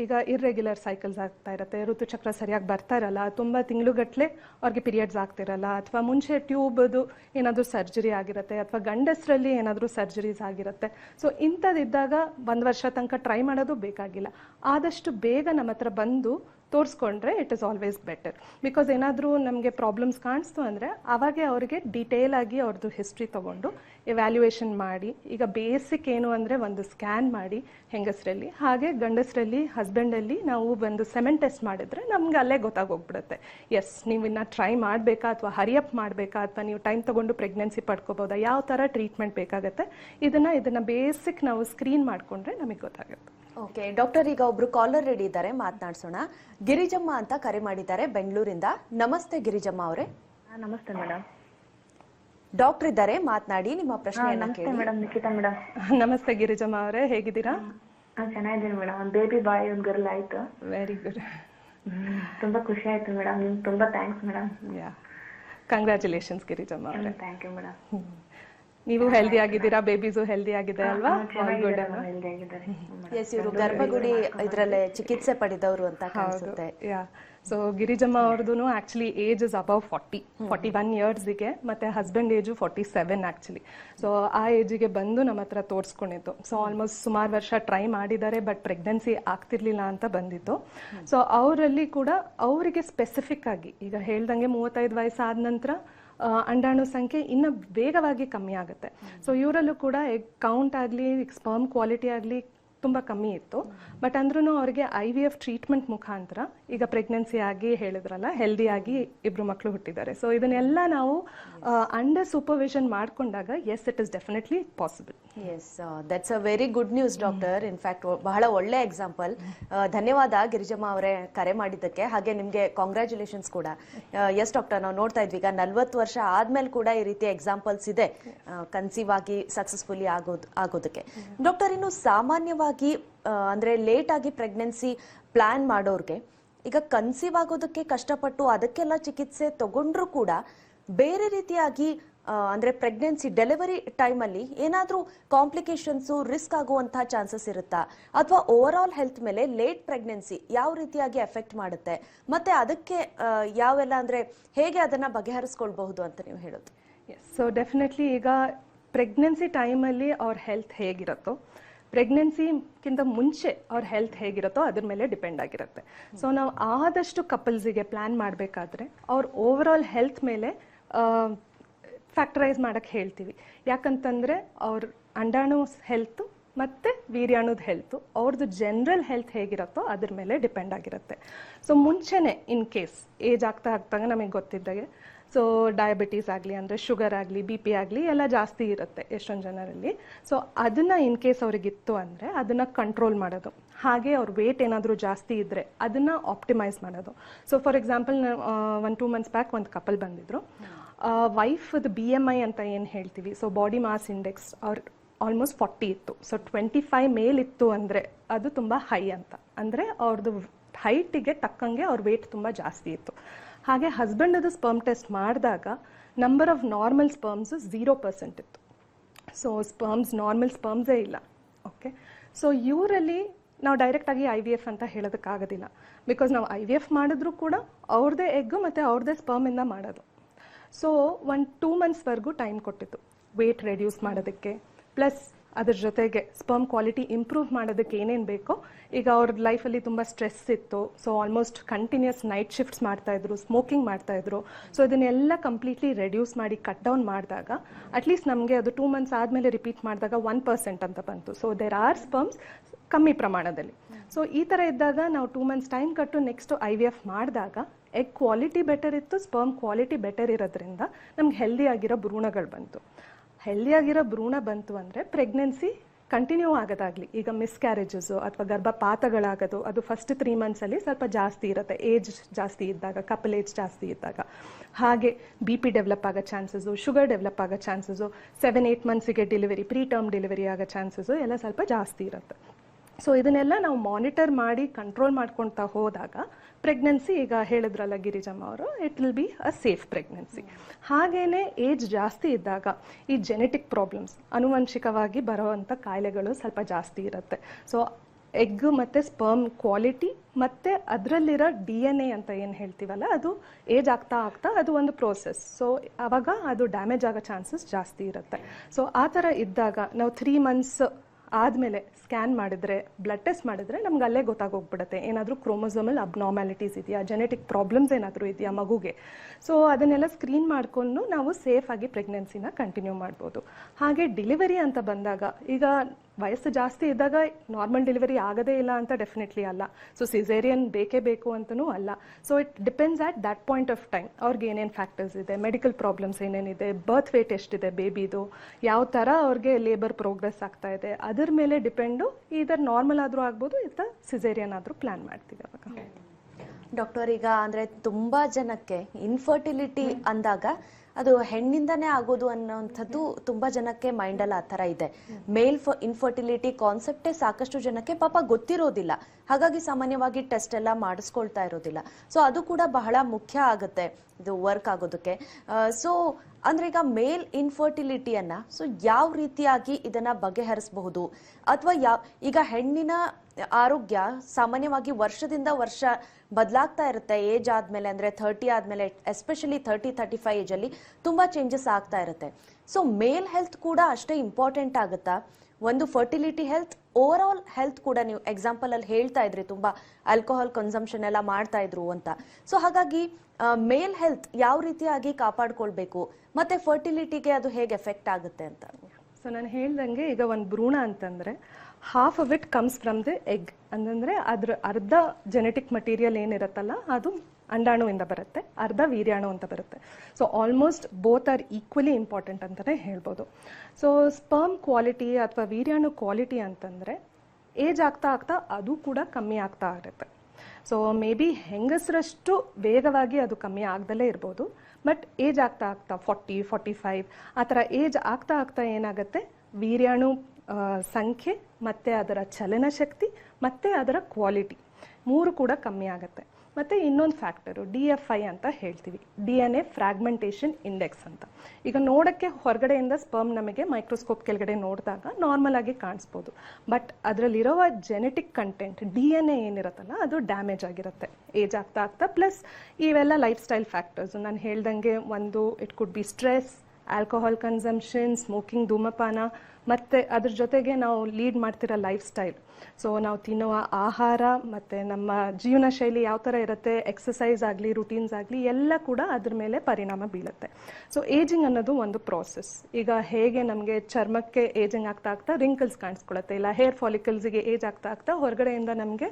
ಈಗ ಇರ್ರೆಗ್ಯುಲರ್ ಸೈಕಲ್ಸ್ ಆಗ್ತಾ ಇರುತ್ತೆ, ಋತುಚಕ್ರ ಸರಿಯಾಗಿ ಬರ್ತಾ ಇರಲ್ಲ, ತುಂಬ ತಿಂಗಳುಗಟ್ಟಲೆ ಅವ್ರಿಗೆ ಪೀರಿಯಡ್ಸ್ ಆಗ್ತಿರಲ್ಲ, ಅಥವಾ ಮುಂಚೆ ಟ್ಯೂಬ್ದು ಏನಾದರೂ ಸರ್ಜರಿ ಆಗಿರುತ್ತೆ, ಅಥವಾ ಗಂಡಸರಲ್ಲಿ ಏನಾದರೂ ಸರ್ಜರೀಸ್ ಆಗಿರುತ್ತೆ. ಸೊ ಇಂಥದ್ದಿದ್ದಾಗ ಒಂದು ವರ್ಷ ತನಕ ಟ್ರೈ ಮಾಡೋದು ಬೇಕಾಗಿಲ್ಲ. ಆದಷ್ಟು ಬೇಗ ನಮ್ಮ ಹತ್ರ ಬಂದು ತೋರಿಸ್ಕೊಂಡ್ರೆ it is always better because ಏನಾದರೂ ನಮಗೆ ಪ್ರಾಬ್ಲಮ್ಸ್ ಕಾಣಿಸ್ತು ಅಂದರೆ ಅವಾಗೆ ಅವರಿಗೆ ಡೀಟೇಲ್ ಆಗಿ ಅವ್ರದ್ದು ಹಿಸ್ಟ್ರಿ ತೊಗೊಂಡು ಎವ್ಯಾಲ್ಯೂಯೇಷನ್ ಮಾಡಿ, ಈಗ ಬೇಸಿಕ್ ಏನು ಅಂದರೆ ಒಂದು ಸ್ಕ್ಯಾನ್ ಮಾಡಿ ಹೆಂಗಸರಲ್ಲಿ. ಹಾಗೆ ಗಂಡಸರಲ್ಲಿ ಹಸ್ಬೆಂಡಲ್ಲಿ ನಾವು ಒಂದು ಸೆಮೆನ್ ಟೆಸ್ಟ್ ಮಾಡಿದ್ರೆ ನಮ್ಗೆ ಅಲ್ಲೇ ಗೊತ್ತಾಗೋಗ್ಬಿಡುತ್ತೆ. ಎಸ್ ನೀವು ಇನ್ನು ಟ್ರೈ ಮಾಡಬೇಕಾ ಅಥವಾ ಹರಿಯಪ್ ಮಾಡಬೇಕಾ ಅಥವಾ ನೀವು ಟೈಮ್ ತೊಗೊಂಡು ಪ್ರೆಗ್ನೆನ್ಸಿ ಪಡ್ಕೋಬೋದಾ? ಯಾವ ಥರ ಟ್ರೀಟ್ಮೆಂಟ್ ಬೇಕಾಗುತ್ತೆ? ಇದನ್ನು ಇದನ್ನು ಬೇಸಿಕ್ ನಾವು ಸ್ಕ್ರೀನ್ ಮಾಡಿಕೊಂಡ್ರೆ ನಮಗೆ ಗೊತ್ತಾಗುತ್ತೆ. ಓಕೆ ಡಾಕ್ಟರ್ ಈಗ ಒಬ್ರು ಕಾಲರ್ ರೆಡಿ ಇದ್ದಾರೆ ಮಾತನಾಡ್ಸೋಣ. ಗಿರಿಜಮ್ಮ ಅಂತ ಕರೆ ಮಾಡಿದ್ದಾರೆ ಬೆಂಗಳೂರಿಂದ. ನಮಸ್ತೆ ಗಿರಿಜಮ್ಮ ಅವರೇ. ನಮಸ್ತೆ ಮೇಡಮ್. ಡಾಕ್ಟರ್ ಇದ್ದಾರೆ ಮಾತನಾಡಿ ನಿಮ್ಮ ಪ್ರಶ್ನೆಯನ್ನ ನಮಸ್ತೆ ಕೇಳಿ. Madam Nikhita madam. ನಮಸ್ತೆ ಗಿರಿಜಮ್ಮ ಅವರೇ ಹೇಗಿದ್ದೀರಾ? ಚೆನ್ನಾಗಿದ್ದೀನಿ ಮೇಡಮ್. ಒಂದು ಬೇಬಿ ಬಾಯ್ ಒಂದು ಗರ್ಲ್ ಆಯ್ತು. ವೆರಿ ಗುಡ್ ತುಂಬಾ ಖುಷಿ ಆಯ್ತು ಮೇಡಮ್ ನಿಮ್ಗೆ ತುಂಬಾ thanks madam. Yeah congratulations Girijamma ಅವರೇ. Thank you madam. ನೀವು ಹೆಲ್ದಿ ಆಗಿದ್ದೀರಾ? ಬೇಬೀಸ್ ಹೆಲ್ದಿ ಆಗಿದೆ ಅಲ್ವಾ? ಎಸ್ ಇವರು ಗರ್ಭಗುಡಿ ಇದ್ರಲ್ಲೇ ಚಿಕಿತ್ಸೆ ಪಡೆದವರು ಅಂತ ಕಾಣಿಸುತ್ತೆ. ಯಾ ಸೊ ಗಿರಿಜಮ್ಮ ಅವ್ರದ್ದು actually age is above forty forty one ಇಯರ್ಸ್ಗೆ ಮತ್ತೆ husband age forty seven actually so ಆ ಏಜಿಗೆ ಬಂದು ನಮ್ಮ ಹತ್ರ ತೋರಿಸ್ಕೊಂಡಿತ್ತು ಸೊ ಆಲ್ಮೋಸ್ಟ್ ಸುಮಾರು ವರ್ಷ ಟ್ರೈ ಮಾಡಿದ್ದಾರೆ ಬಟ್ ಪ್ರೆಗ್ನೆನ್ಸಿ ಆಗ್ತಿರ್ಲಿಲ್ಲ ಅಂತ ಬಂದಿತ್ತು. ಸೊ ಅವರಲ್ಲಿ ಕೂಡ ಅವರಿಗೆ ಸ್ಪೆಸಿಫಿಕ್ ಆಗಿ ಈಗ ಹೇಳ್ದಂಗೆ ಮೂವತ್ತೈದು ವಯಸ್ಸಾದ ನಂತರ ಅಂಡಾಣು ಸಂಖ್ಯೆ ಇನ್ನೂ ವೇಗವಾಗಿ ಕಮ್ಮಿ ಆಗುತ್ತೆ. ಸೊ ಇವರಲ್ಲೂ ಕೂಡ ಎಗ್ ಕೌಂಟ್ ಆಗಲಿ ಸ್ಪರ್ಮ್ ಕ್ವಾಲಿಟಿ ಆಗಲಿ ತುಂಬ ಕಮ್ಮಿ ಇತ್ತು. ಬಟ್ ಅಂದ್ರೂ ಅವರಿಗೆ ಐ ವಿ ಎಫ್ ಟ್ರೀಟ್ಮೆಂಟ್ ಮುಖಾಂತರ ಈಗ ಪ್ರೆಗ್ನೆನ್ಸಿ ಆಗಿ ಹೇಳಿದ್ರಲ್ಲ ಹೆಲ್ದಿಯಾಗಿ ಇಬ್ರು ಮಕ್ಕಳು ಹುಟ್ಟಿದ್ದಾರೆ. ಸೊ ಇದನ್ನೆಲ್ಲ ನಾವು ಅಂಡರ್ ಸೂಪರ್ವಿಷನ್ ಮಾಡ್ಕೊಂಡಾಗ yes it is definitely possible yes that's a very good news doctor in fact ಬಹಳ ಒಳ್ಳೆ ಎಕ್ಸಾಂಪಲ್ ಧನ್ಯವಾದ ಗಿರಿಜಮ್ಮ ಅವರೇ ಕರೆ ಮಾಡಿದ್ದಕ್ಕೆ. ಹಾಗೆ ನಿಮಗೆ ಕಾಂಗ್ರ್ಯಾಚುಲೇಷನ್ಸ್ ಕೂಡ. ಎಸ್ ಡಾಕ್ಟರ್ ನಾವು ನೋಡ್ತಾ ಇದ್ವಿ. ಈಗ ನಲ್ವತ್ತು ವರ್ಷ ಆದ್ಮೇಲೆ ಕೂಡ ಈ ರೀತಿ ಎಕ್ಸಾಂಪಲ್ಸ್ ಇದೆ. ಕನ್ಸೀವ್ ಆಗಿ ಸಕ್ಸಸ್ಫುಲಿ ಆಗೋದು ಆಗೋದಕ್ಕೆ. ಡಾಕ್ಟರ್ ಇನ್ನು ಸಾಮಾನ್ಯವಾಗಿ ಆ, ಅಂದ್ರೆ ಲೇಟ್ ಆಗಿ ಪ್ರೆಗ್ನೆನ್ಸಿ ಪ್ಲಾನ್ ಮಾಡೋರ್ಗೆ ಈಗ ಕನ್ಸೀವ್ ಆಗೋದಕ್ಕೆ ಕಷ್ಟಪಟ್ಟು ಅದಕ್ಕೆಲ್ಲ ಚಿಕಿತ್ಸೆ ತಗೊಂಡ್ರು ಕೂಡ ಬೇರೆ ರೀತಿಯಾಗಿ ಅಂದ್ರೆ ಪ್ರೆಗ್ನೆನ್ಸಿ ಡೆಲಿವರಿ ಟೈಮಲ್ಲಿ ಏನಾದ್ರೂ ಕಾಂಪ್ಲಿಕೇಶನ್ಸು ರಿಸ್ಕ್ ಆಗುವಂತಹ ಚಾನ್ಸಸ್ ಇರುತ್ತಾ? ಅಥವಾ ಓವರ್ ಆಲ್ ಹೆಲ್ತ್ ಮೇಲೆ ಲೇಟ್ ಪ್ರೆಗ್ನೆನ್ಸಿ ಯಾವ ರೀತಿಯಾಗಿ ಎಫೆಕ್ಟ್ ಮಾಡುತ್ತೆ? ಮತ್ತೆ ಅದಕ್ಕೆ ಯಾವೆಲ್ಲ ಅಂದ್ರೆ ಹೇಗೆ ಅದನ್ನ ಬಗೆಹರಿಸ್ಕೊಳ್ಬಹುದು ಅಂತ ನೀವು ಹೇಳೋದು. ಸೊ ಡೆಫಿನೆಟ್ಲಿ ಈಗ ಪ್ರೆಗ್ನೆನ್ಸಿ ಟೈಮಲ್ಲಿ ಅವ್ರ ಹೆಲ್ತ್ ಹೇಗಿರುತ್ತೋ ಪ್ರೆಗ್ನೆನ್ಸಿಗಿಂತ ಮುಂಚೆ ಅವ್ರ ಹೆಲ್ತ್ ಹೇಗಿರುತ್ತೋ ಅದ್ರ ಮೇಲೆ ಡಿಪೆಂಡ್ ಆಗಿರುತ್ತೆ. ಸೊ ನಾವು ಆದಷ್ಟು ಕಪಲ್ಸಿಗೆ ಪ್ಲ್ಯಾನ್ ಮಾಡಬೇಕಾದ್ರೆ ಅವ್ರ ಓವರ್ ಆಲ್ ಹೆಲ್ತ್ ಮೇಲೆ ಫ್ಯಾಕ್ಟರೈಸ್ ಮಾಡೋಕ್ಕೆ ಹೇಳ್ತೀವಿ. ಯಾಕಂತಂದರೆ ಅವ್ರ ಅಂಡಾಣು ಹೆಲ್ತು ಮತ್ತು ವೀರ್ಯಾಣುದ ಹೆಲ್ತು ಅವ್ರದ್ದು ಜನರಲ್ ಹೆಲ್ತ್ ಹೇಗಿರುತ್ತೋ ಅದ್ರ ಮೇಲೆ ಡಿಪೆಂಡ್ ಆಗಿರುತ್ತೆ. ಸೊ ಮುಂಚೆನೆ ಇನ್ ಕೇಸ್ ಏಜ್ ಆಗ್ತಾ ಆಗ್ತಾಗ ನಮಗೆ ಗೊತ್ತಿದ್ದಾಗೆ ಸೊ ಡಯಾಬಿಟೀಸ್ ಆಗಲಿ ಅಂದರೆ ಶುಗರ್ ಆಗಲಿ ಬಿ ಪಿ ಆಗಲಿ ಎಲ್ಲ ಜಾಸ್ತಿ ಇರುತ್ತೆ ಎಷ್ಟೊಂದು ಜನರಲ್ಲಿ. ಸೊ ಅದನ್ನು ಇನ್ ಕೇಸ್ ಅವ್ರಿಗಿತ್ತು ಅಂದರೆ ಅದನ್ನು ಕಂಟ್ರೋಲ್ ಮಾಡೋದು. ಹಾಗೆ ಅವ್ರ ವೇಟ್ ಏನಾದರೂ ಜಾಸ್ತಿ ಇದ್ದರೆ ಅದನ್ನು ಆಪ್ಟಿಮೈಸ್ ಮಾಡೋದು. So for example one two months back ಒಂದು ಕಪಲ್ ಬಂದಿದ್ರು. ವೈಫ್ದು ಬಿ ಎಂ ಐ ಅಂತ ಏನು ಹೇಳ್ತೀವಿ? ಸೊ ಬಾಡಿ ಮಾಸ್ ಇಂಡೆಕ್ಸ್ ಅವ್ರ ಆಲ್ಮೋಸ್ಟ್ ಫಾರ್ಟಿ ಇತ್ತು. ಸೊ ಟ್ವೆಂಟಿ ಫೈವ್ ಮೇಲಿತ್ತು ಅಂದರೆ ಅದು ತುಂಬ ಹೈ ಅಂತ. ಅಂದರೆ ಅವ್ರದ್ದು ಹೈಟಿಗೆ ತಕ್ಕಂಗೆ ಅವ್ರ ವೇಟ್ ತುಂಬ ಜಾಸ್ತಿ ಇತ್ತು. ಹಾಗೆ ಹಸ್ಬೆಂಡದು ಸ್ಪರ್ಮ್ ಟೆಸ್ಟ್ ಮಾಡಿದಾಗ number of normal sperms zero percent ಇತ್ತು. ಸೊ ಸ್ಪರ್ಮ್ಸ್ ನಾರ್ಮಲ್ ಸ್ಪರ್ಮ್ಸೇ ಇಲ್ಲ. ಓಕೆ ಸೊ ಇವರಲ್ಲಿ ನಾವು ಡೈರೆಕ್ಟಾಗಿ ಐ ವಿ ಎಫ್ ಅಂತ ಹೇಳೋದಕ್ಕಾಗೋದಿಲ್ಲ. ಬಿಕಾಸ್ ನಾವು ಐ ವಿ ಎಫ್ ಮಾಡಿದ್ರೂ ಕೂಡ ಅವ್ರದೇ ಎಗ್ ಮತ್ತು ಅವ್ರದೇ ಸ್ಪರ್ಮಿಂದ ಮಾಡೋದು. ಸೊ ಒಂದು ಟೂ ಮಂತ್ಸ್ವರೆಗೂ ಟೈಮ್ ಕೊಟ್ಟಿತ್ತು. ವೇಟ್ ರೆಡ್ಯೂಸ್ ಮಾಡೋದಕ್ಕೆ. ಪ್ಲಸ್ ಅದ್ರ ಜೊತೆಗೆ ಸ್ಪರ್ಮ್ ಕ್ವಾಲಿಟಿ ಇಂಪ್ರೂವ್ ಮಾಡೋದಕ್ಕೆ ಏನೇನು ಬೇಕೋ, ಈಗ ಅವ್ರ ಲೈಫಲ್ಲಿ ತುಂಬ ಸ್ಟ್ರೆಸ್ ಇತ್ತು. So almost continuous night shifts ಮಾಡ್ತಾಯಿದ್ರು ಸ್ಮೋಕಿಂಗ್ ಮಾಡ್ತಾಯಿದ್ರು ಸೊ ಇದನ್ನೆಲ್ಲ ಕಂಪ್ಲೀಟ್ಲಿ ರೆಡ್ಯೂಸ್ ಮಾಡಿ ಕಟ್ ಡೌನ್ ಮಾಡಿದಾಗ ಅಟ್ಲೀಸ್ಟ್ ನಮಗೆ ಅದು ಟೂ ಮಂತ್ಸ್ ಆದಮೇಲೆ ರಿಪೀಟ್ ಮಾಡಿದಾಗ ಒನ್ ಪರ್ಸೆಂಟ್ ಅಂತ ಬಂತು. ಸೊ ದೇರ್ ಆರ್ ಸ್ಪರ್ಮ್ಸ್ ಕಮ್ಮಿ ಪ್ರಮಾಣದಲ್ಲಿ. ಸೊ ಈ ಥರ ಇದ್ದಾಗ ನಾವು ಟೂ ಮಂತ್ಸ್ ಟೈಮ್ ಕಟ್ಟು ನೆಕ್ಸ್ಟ್ ಐ ವಿ ಎಫ್ ಮಾಡಿದಾಗ ಎಗ್ ಕ್ವಾಲಿಟಿ ಬೆಟರ್ ಇತ್ತು ಸ್ಪರ್ಮ್ ಕ್ವಾಲಿಟಿ ಬೆಟರ್ ಇರೋದ್ರಿಂದ ನಮ್ಗೆ ಹೆಲ್ದಿ ಆಗಿರೋ ಭ್ರೂಣಗಳು ಬಂತು. ಹೆಲ್ದಿ ಆಗಿರೋ ಭ್ರೂಣ ಬಂತು ಅಂದರೆ ಪ್ರೆಗ್ನೆನ್ಸಿ ಕಂಟಿನ್ಯೂ ಆಗೋದಾಗಲಿ. ಈಗ ಮಿಸ್ಕ್ಯಾರೇಜಸ್ಸು ಅಥವಾ ಗರ್ಭಪಾತಗಳಾಗೋದು, ಅದು ಫಸ್ಟ್ ತ್ರೀ ಮಂತ್ಸಲ್ಲಿ ಸ್ವಲ್ಪ ಜಾಸ್ತಿ ಇರುತ್ತೆ. ಏಜ್ ಜಾಸ್ತಿ ಇದ್ದಾಗ ಕಪಲ್ ಏಜ್ ಜಾಸ್ತಿ ಇದ್ದಾಗ. ಹಾಗೆ ಬಿ ಪಿ ಡೆವಲಪ್ ಆಗೋ ಚಾನ್ಸಸ್ಸು ಶುಗರ್ ಡೆವಲಪ್ ಆಗೋ ಚಾನ್ಸಸ್ಸು ಸೆವೆನ್ ಏಯ್ಟ್ ಮಂತ್ಸಿಗೆ ಡೆಲಿವರಿ ಪ್ರೀ ಟರ್ಮ್ ಡೆಲಿವರಿ ಆಗೋ ಚಾನ್ಸಸ್ಸು ಎಲ್ಲ ಸ್ವಲ್ಪ ಜಾಸ್ತಿ ಇರುತ್ತೆ. ಸೊ ಇದನ್ನೆಲ್ಲ ನಾವು ಮಾನಿಟರ್ ಮಾಡಿ ಕಂಟ್ರೋಲ್ ಮಾಡ್ಕೊಳ್ತಾ ಹೋದಾಗ ಪ್ರೆಗ್ನೆನ್ಸಿ ಈಗ ಹೇಳಿದ್ರಲ್ಲ ಗಿರಿಜಮ್ಮ ಅವರು it will be a safe pregnancy ಹಾಗೇನೆ ಏಜ್ ಜಾಸ್ತಿ ಇದ್ದಾಗ ಈ ಜೆನೆಟಿಕ್ ಪ್ರಾಬ್ಲಮ್ಸ್ ಅನುವಂಶಿಕವಾಗಿ ಬರುವಂಥ ಕಾಯಿಲೆಗಳು ಸ್ವಲ್ಪ ಜಾಸ್ತಿ ಇರುತ್ತೆ. ಸೊ ಎಗ್ ಮತ್ತು ಸ್ಪರ್ಮ್ ಕ್ವಾಲಿಟಿ ಮತ್ತು ಅದರಲ್ಲಿರೋ ಡಿ ಎನ್ ಎ ಅಂತ ಏನು ಹೇಳ್ತೀವಲ್ಲ, ಅದು ಏಜ್ ಆಗ್ತಾ ಆಗ್ತಾ ಅದು ಒಂದು ಪ್ರೋಸೆಸ್ ಸೊ ಆವಾಗ ಅದು ಡ್ಯಾಮೇಜ್ ಆಗೋ ಚಾನ್ಸಸ್ ಜಾಸ್ತಿ ಇರುತ್ತೆ. ಸೊ ಆ ಥರ ಇದ್ದಾಗ ನಾವು ತ್ರೀ ಮಂತ್ಸ್ ಆದಮೇಲೆ ಸ್ಕ್ಯಾನ್ ಮಾಡಿದ್ರೆ ಬ್ಲಡ್ ಟೆಸ್ಟ್ ಮಾಡಿದ್ರೆ ನಮ್ಗೆ ಅಲ್ಲೇ ಗೊತ್ತಾಗೋಗ್ಬಿಡುತ್ತೆ. ಏನಾದರೂ ಕ್ರೋಮೋಸೋಮಲ್ ಅಬ್ನಾರ್ಮ್ಯಾಲಿಟೀಸ್ ಇದೆಯಾ ಜೆನೆಟಿಕ್ ಪ್ರಾಬ್ಲಮ್ಸ್ ಏನಾದರೂ ಇದೆಯಾ ಮಗುಗೆ. ಸೊ ಅದನ್ನೆಲ್ಲ ಸ್ಕ್ರೀನ್ ಮಾಡಿಕೊಂಡು ನಾವು ಸೇಫ್ ಆಗಿ ಪ್ರೆಗ್ನೆನ್ಸಿನ ಕಂಟಿನ್ಯೂ ಮಾಡ್ಬೋದು. ಹಾಗೆ ಡೆಲಿವರಿ ಅಂತ ಬಂದಾಗ, ಈಗ ವಯಸ್ಸು ಜಾಸ್ತಿ ಇದ್ದಾಗ ನಾರ್ಮಲ್ ಡೆಲಿವರಿ ಆಗದೇ ಇಲ್ಲ ಅಂತ ಡೆಫಿನೆಟ್ಲಿ ಅಲ್ಲ. ಸೊ ಸಿಸೇರಿಯನ್ ಬೇಕೇ ಬೇಕು ಅಂತನೂ ಅಲ್ಲ. So it depends at that point of time ಅವ್ರಿಗೆ ಏನೇನು ಫ್ಯಾಕ್ಟರ್ಸ್ ಇದೆ ಮೆಡಿಕಲ್ ಪ್ರಾಬ್ಲಮ್ಸ್ ಏನೇನಿದೆ ಬರ್ತ್ ವೇಟ್ ಎಷ್ಟಿದೆ ಬೇಬಿದು ಯಾವ ಥರ ಅವ್ರಿಗೆ ಲೇಬರ್ ಪ್ರೋಗ್ರೆಸ್ ಆಗ್ತಾ ಇದೆ, ಅದರ ಮೇಲೆ ಡಿಪೆಂಡು ಇದರ್ ನಾರ್ಮಲ್ ಆದರೂ ಆಗ್ಬೋದು, ಇತ್ತ ಸಿಸೇರಿಯನ್ ಆದರೂ ಪ್ಲ್ಯಾನ್ ಮಾಡ್ತೀವಿ ಅವಾಗ. ಡಾಕ್ಟರ್ ಈಗ ಅಂದ್ರೆ ತುಂಬಾ ಜನಕ್ಕೆ ಇನ್ಫರ್ಟಿಲಿಟಿ ಅಂದಾಗ ಅದು ಹೆಣ್ಣಿಂದನೇ ಆಗೋದು ಅನ್ನೋಂಥದ್ದು ತುಂಬಾ ಜನಕ್ಕೆ ಮೈಂಡಲ್ಲಿ ಆ ಥರ ಇದೆ. ಮೇಲ್ ಇನ್ಫರ್ಟಿಲಿಟಿ ಕಾನ್ಸೆಪ್ಟೇ ಸಾಕಷ್ಟು ಜನಕ್ಕೆ ಪಾಪ ಗೊತ್ತಿರೋದಿಲ್ಲ. ಹಾಗಾಗಿ ಸಾಮಾನ್ಯವಾಗಿ ಟೆಸ್ಟ್ ಎಲ್ಲ ಮಾಡಿಸ್ಕೊಳ್ತಾ ಇರೋದಿಲ್ಲ. ಸೊ ಅದು ಕೂಡ ಬಹಳ ಮುಖ್ಯ ಆಗುತ್ತೆ. ಇದು ವರ್ಕ್ ಆಗೋದಕ್ಕೆ. ಸೊ ಅಂದ್ರೆ ಈಗ ಮೇಲ್ ಇನ್ಫರ್ಟಿಲಿಟಿಯನ್ನ ಸೊ ಯಾವ ರೀತಿಯಾಗಿ ಇದನ್ನ ಬಗೆಹರಿಸಬಹುದು? ಅಥವಾ ಯಾವ ಈಗ ಹೆಣ್ಣಿನ ಆರೋಗ್ಯ ಸಾಮಾನ್ಯವಾಗಿ ವರ್ಷದಿಂದ ವರ್ಷ ಬದಲಾಗ್ತಾ ಇರುತ್ತೆ ಏಜ್ ಆದ್ಮೇಲೆ ಅಂದ್ರೆ ಥರ್ಟಿ ಆದ್ಮೇಲೆ especially thirty thirty five age ಅಲ್ಲಿ ತುಂಬಾ ಚೇಂಜಸ್ ಆಗ್ತಾ ಇರುತ್ತೆ. ಸೊ ಮೇಲ್ ಹೆಲ್ತ್ ಕೂಡ ಅಷ್ಟೇ ಇಂಪಾರ್ಟೆಂಟ್ ಆಗುತ್ತಾ? ಒಂದು fertility health overall health ಕೂಡ ನೀವು ಎಕ್ಸಾಂಪಲ್ ಅಲ್ಲಿ ಹೇಳ್ತಾ ಇದ್ರಿ, ತುಂಬಾ ಆಲ್ಕೋಹಾಲ್ ಕನ್ಸಂಪ್ಷನ್ ಎಲ್ಲ ಮಾಡ್ತಾ ಇದ್ರು ಅಂತ. ಸೊ ಹಾಗಾಗಿ ಮೇಲ್ ಹೆಲ್ತ್ ಯಾವ ರೀತಿಯಾಗಿ ಕಾಪಾಡ್ಕೊಳ್ಬೇಕು, ಮತ್ತೆ ಫರ್ಟಿಲಿಟಿಗೆ ಅದು ಹೇಗೆ ಎಫೆಕ್ಟ್ ಆಗುತ್ತೆ ಅಂತ? ಸೊ ನಾನು ಹೇಳ್ದಂಗೆ ಈಗ ಒಂದು ಭ್ರೂಣ ಅಂತಂದ್ರೆ half of it comes from the egg ಅಂತಂದ್ರೆ ಅದ್ರ ಅರ್ಧ ಜೆನೆಟಿಕ್ ಮಟೀರಿಯಲ್ ಏನಿರುತ್ತಲ್ಲ, ಅದು ಅಂಡಾಣುವಿಂದ ಬರುತ್ತೆ, ಅರ್ಧ ವೀರ್ಯಾಣು ಅಂತ ಬರುತ್ತೆ. So almost both are equally important ಅಂತಲೇ ಹೇಳ್ಬೋದು. ಸೊ ಸ್ಪರ್ಮ್ ಕ್ವಾಲಿಟಿ ಅಥವಾ ವೀರ್ಯಾಣು ಕ್ವಾಲಿಟಿ ಅಂತಂದರೆ ಏಜ್ ಆಗ್ತಾ ಆಗ್ತಾ ಅದು ಕೂಡ ಕಮ್ಮಿ ಆಗ್ತಾ ಇರುತ್ತೆ. ಸೊ ಮೇ ಬಿ ಹೆಂಗಸರಷ್ಟು ವೇಗವಾಗಿ ಅದು ಕಮ್ಮಿ ಆಗ್ದಲೇ ಇರ್ಬೋದು ಬಟ್ ಏಜ್ ಆಗ್ತಾ ಆಗ್ತಾ ಫಾರ್ಟಿ ಫಾರ್ಟಿ ಫೈವ್ ಆ ಥರ ಏಜ್ ಆಗ್ತಾ ಆಗ್ತಾ ಏನಾಗುತ್ತೆ? ವೀರ್ಯಾಣು ಸಂಖ್ಯೆ, ಮತ್ತು ಅದರ ಚಲನಶಕ್ತಿ, ಮತ್ತು ಅದರ ಕ್ವಾಲಿಟಿ ಮೂರು ಕೂಡ ಕಮ್ಮಿ ಆಗುತ್ತೆ. ಮತ್ತು ಇನ್ನೊಂದು ಫ್ಯಾಕ್ಟರು, ಡಿ ಎಫ್ ಐ ಅಂತ ಹೇಳ್ತೀವಿ. D N A fragmentation index ಅಂತ. ಈಗ ನೋಡೋಕ್ಕೆ ಹೊರಗಡೆಯಿಂದ ಸ್ಪರ್ಮ್ ನಮಗೆ ಮೈಕ್ರೋಸ್ಕೋಪ್ ಕೆಳಗಡೆ ನೋಡಿದಾಗ ನಾರ್ಮಲ್ ಆಗಿ ಕಾಣಿಸ್ಬೋದು. ಬಟ್ ಅದರಲ್ಲಿರುವ genetic content, D N A ಏನಿರುತ್ತಲ್ಲ, ಅದು ಡ್ಯಾಮೇಜ್ ಆಗಿರುತ್ತೆ. ಏಜ್ ಆಗ್ತಾ ಆಗ್ತಾ, ಪ್ಲಸ್ ಇವೆಲ್ಲ ಲೈಫ್ ಸ್ಟೈಲ್ ಫ್ಯಾಕ್ಟರ್ಸ್. ನಾನು ಹೇಳ್ದಂಗೆ ಒಂದು, it could be stress, alcohol consumption, smoking ಧೂಮಪಾನ ಮತ್ತು ಅದ್ರ ಜೊತೆಗೆ ನಾವು ಲೀಡ್ ಮಾಡ್ತಿರೋ ಲೈಫ್ ಸ್ಟೈಲ್ ಸೊ ನಾವು ತಿನ್ನುವ ಆಹಾರ ಮತ್ತು ನಮ್ಮ ಜೀವನ ಶೈಲಿ ಯಾವ ಥರ ಇರುತ್ತೆ ಎಕ್ಸಸೈಸ್ ಆಗಲಿ ರುಟೀನ್ಸ್ ಆಗಲಿ, ಎಲ್ಲ ಕೂಡ ಅದ್ರ ಮೇಲೆ ಪರಿಣಾಮ ಬೀಳುತ್ತೆ. ಸೊ ಏಜಿಂಗ್ ಅನ್ನೋದು ಒಂದು ಪ್ರೋಸೆಸ್ ಈಗ ಹೇಗೆ ನಮಗೆ ಚರ್ಮಕ್ಕೆ ಏಜಿಂಗ್ ಆಗ್ತಾ ಆಗ್ತಾ ರಿಂಕಲ್ಸ್ ಕಾಣಿಸ್ಕೊಳುತ್ತೆ, ಇಲ್ಲ ಹೇರ್ ಫಾಲಿಕಲ್ಸ್ಗೆ ಏಜ್ ಆಗ್ತಾ ಆಗ್ತಾ ಹೊರಗಡೆಯಿಂದ ನಮಗೆ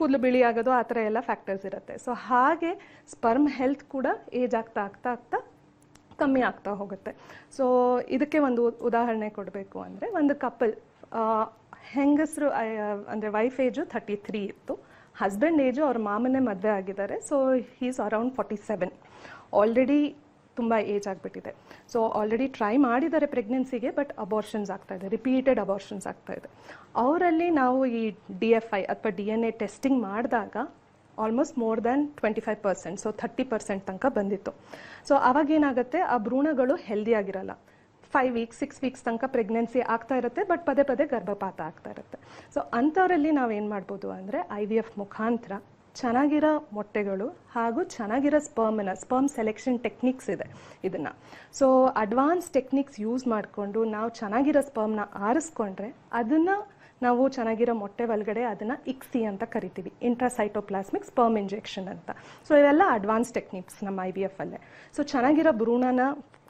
ಕೂದಲು ಬಿಳಿ ಆಗೋದು, ಆ ಥರ ಎಲ್ಲ ಫ್ಯಾಕ್ಟರ್ಸ್ ಇರುತ್ತೆ. ಸೊ ಹಾಗೆ ಸ್ಪರ್ಮ್ ಹೆಲ್ತ್ ಕೂಡ ಏಜ್ ಆಗ್ತಾ ಆಗ್ತಾ ಆಗ್ತಾ ಕಮ್ಮಿ ಆಗ್ತಾ ಹೋಗುತ್ತೆ. ಸೊ ಇದಕ್ಕೆ ಒಂದು ಉದಾಹರಣೆ ಕೊಡಬೇಕು ಅಂದರೆ ಒಂದು ಕಪಲ್ ಹೆಂಗಸರು ಅಂದರೆ ವೈಫ್ ಏಜು ಥರ್ಟಿ ತ್ರೀ ಇತ್ತು. ಹಸ್ಬೆಂಡ್ ಏಜು ಅವ್ರ ಮಾಮನೇ ಮದುವೆ ಆಗಿದ್ದಾರೆ. So he's around forty seven already ತುಂಬ ಏಜ್ ಆಗಿಬಿಟ್ಟಿದೆ. ಸೊ ಆಲ್ರೆಡಿ ಟ್ರೈ ಮಾಡಿದ್ದಾರೆ ಪ್ರೆಗ್ನೆನ್ಸಿಗೆ ಬಟ್ ಅಬಾರ್ಷನ್ಸ್ ಆಗ್ತಾ ಇದೆ. ರಿಪೀಟೆಡ್ ಅಬಾರ್ಷನ್ಸ್ ಆಗ್ತಾ ಇದೆ. ಅವರಲ್ಲಿ ನಾವು ಈ ಡಿ ಎಫ್ ಐ ಅಥವಾ ಡಿ ಎನ್ ಎ ಟೆಸ್ಟಿಂಗ್ ಮಾಡಿದಾಗ almost more than twenty five percent so thirty percent ತನಕ ಬಂದಿತ್ತು. ಸೊ ಅವಾಗ ಏನಾಗುತ್ತೆ, ಆ ಭ್ರೂಣಗಳು ಹೆಲ್ದಿಯಾಗಿರಲ್ಲ ಫೈವ್ ವೀಕ್ಸ್ ಸಿಕ್ಸ್ ವೀಕ್ಸ್ ತನಕ ಪ್ರೆಗ್ನೆನ್ಸಿ ಆಗ್ತಾ ಇರುತ್ತೆ ಬಟ್ ಪದೇ ಪದೇ ಗರ್ಭಪಾತ ಆಗ್ತಾ ಇರುತ್ತೆ. ಸೊ ಅಂಥವರಲ್ಲಿ ನಾವೇನು ಮಾಡ್ಬೋದು ಅಂದರೆ ಐ ವಿ ಎಫ್ ಮುಖಾಂತರ ಚೆನ್ನಾಗಿರೋ ಮೊಟ್ಟೆಗಳು ಹಾಗೂ ಚೆನ್ನಾಗಿರೋ ಸ್ಪರ್ಮನ ಸ್ಪರ್ಮ್ ಸೆಲೆಕ್ಷನ್ ಟೆಕ್ನಿಕ್ಸ್ ಇದೆ ಇದನ್ನು. ಸೊ ಅಡ್ವಾನ್ಸ್ ಟೆಕ್ನಿಕ್ಸ್ ಯೂಸ್ ಮಾಡಿಕೊಂಡು ನಾವು ಚೆನ್ನಾಗಿರೋ ಸ್ಪರ್ಮ್ನ ಆರಿಸ್ಕೊಂಡ್ರೆ, ಅದನ್ನು ನಾವು ಚೆನ್ನಾಗಿರೋ ಮೊಟ್ಟೆ ಒಳಗಡೆ ಅದನ್ನು ಇಕ್ಸಿ ಅಂತ ಕರಿತೀವಿ. ಇಂಟ್ರಾಸೈಟೋಪ್ಲಾಸ್ಮಿಕ್ ಸ್ಪರ್ಮ್ ಇಂಜೆಕ್ಷನ್ ಅಂತ. ಸೊ ಇವೆಲ್ಲ ಅಡ್ವಾನ್ಸ್ ಟೆಕ್ನಿಕ್ಸ್ ನಮ್ಮ ಐ ವಿ ಎಫ್ ಅಲ್ಲೇ. ಸೊ ಚೆನ್ನಾಗಿರೋ ಭ್ರೂಣನ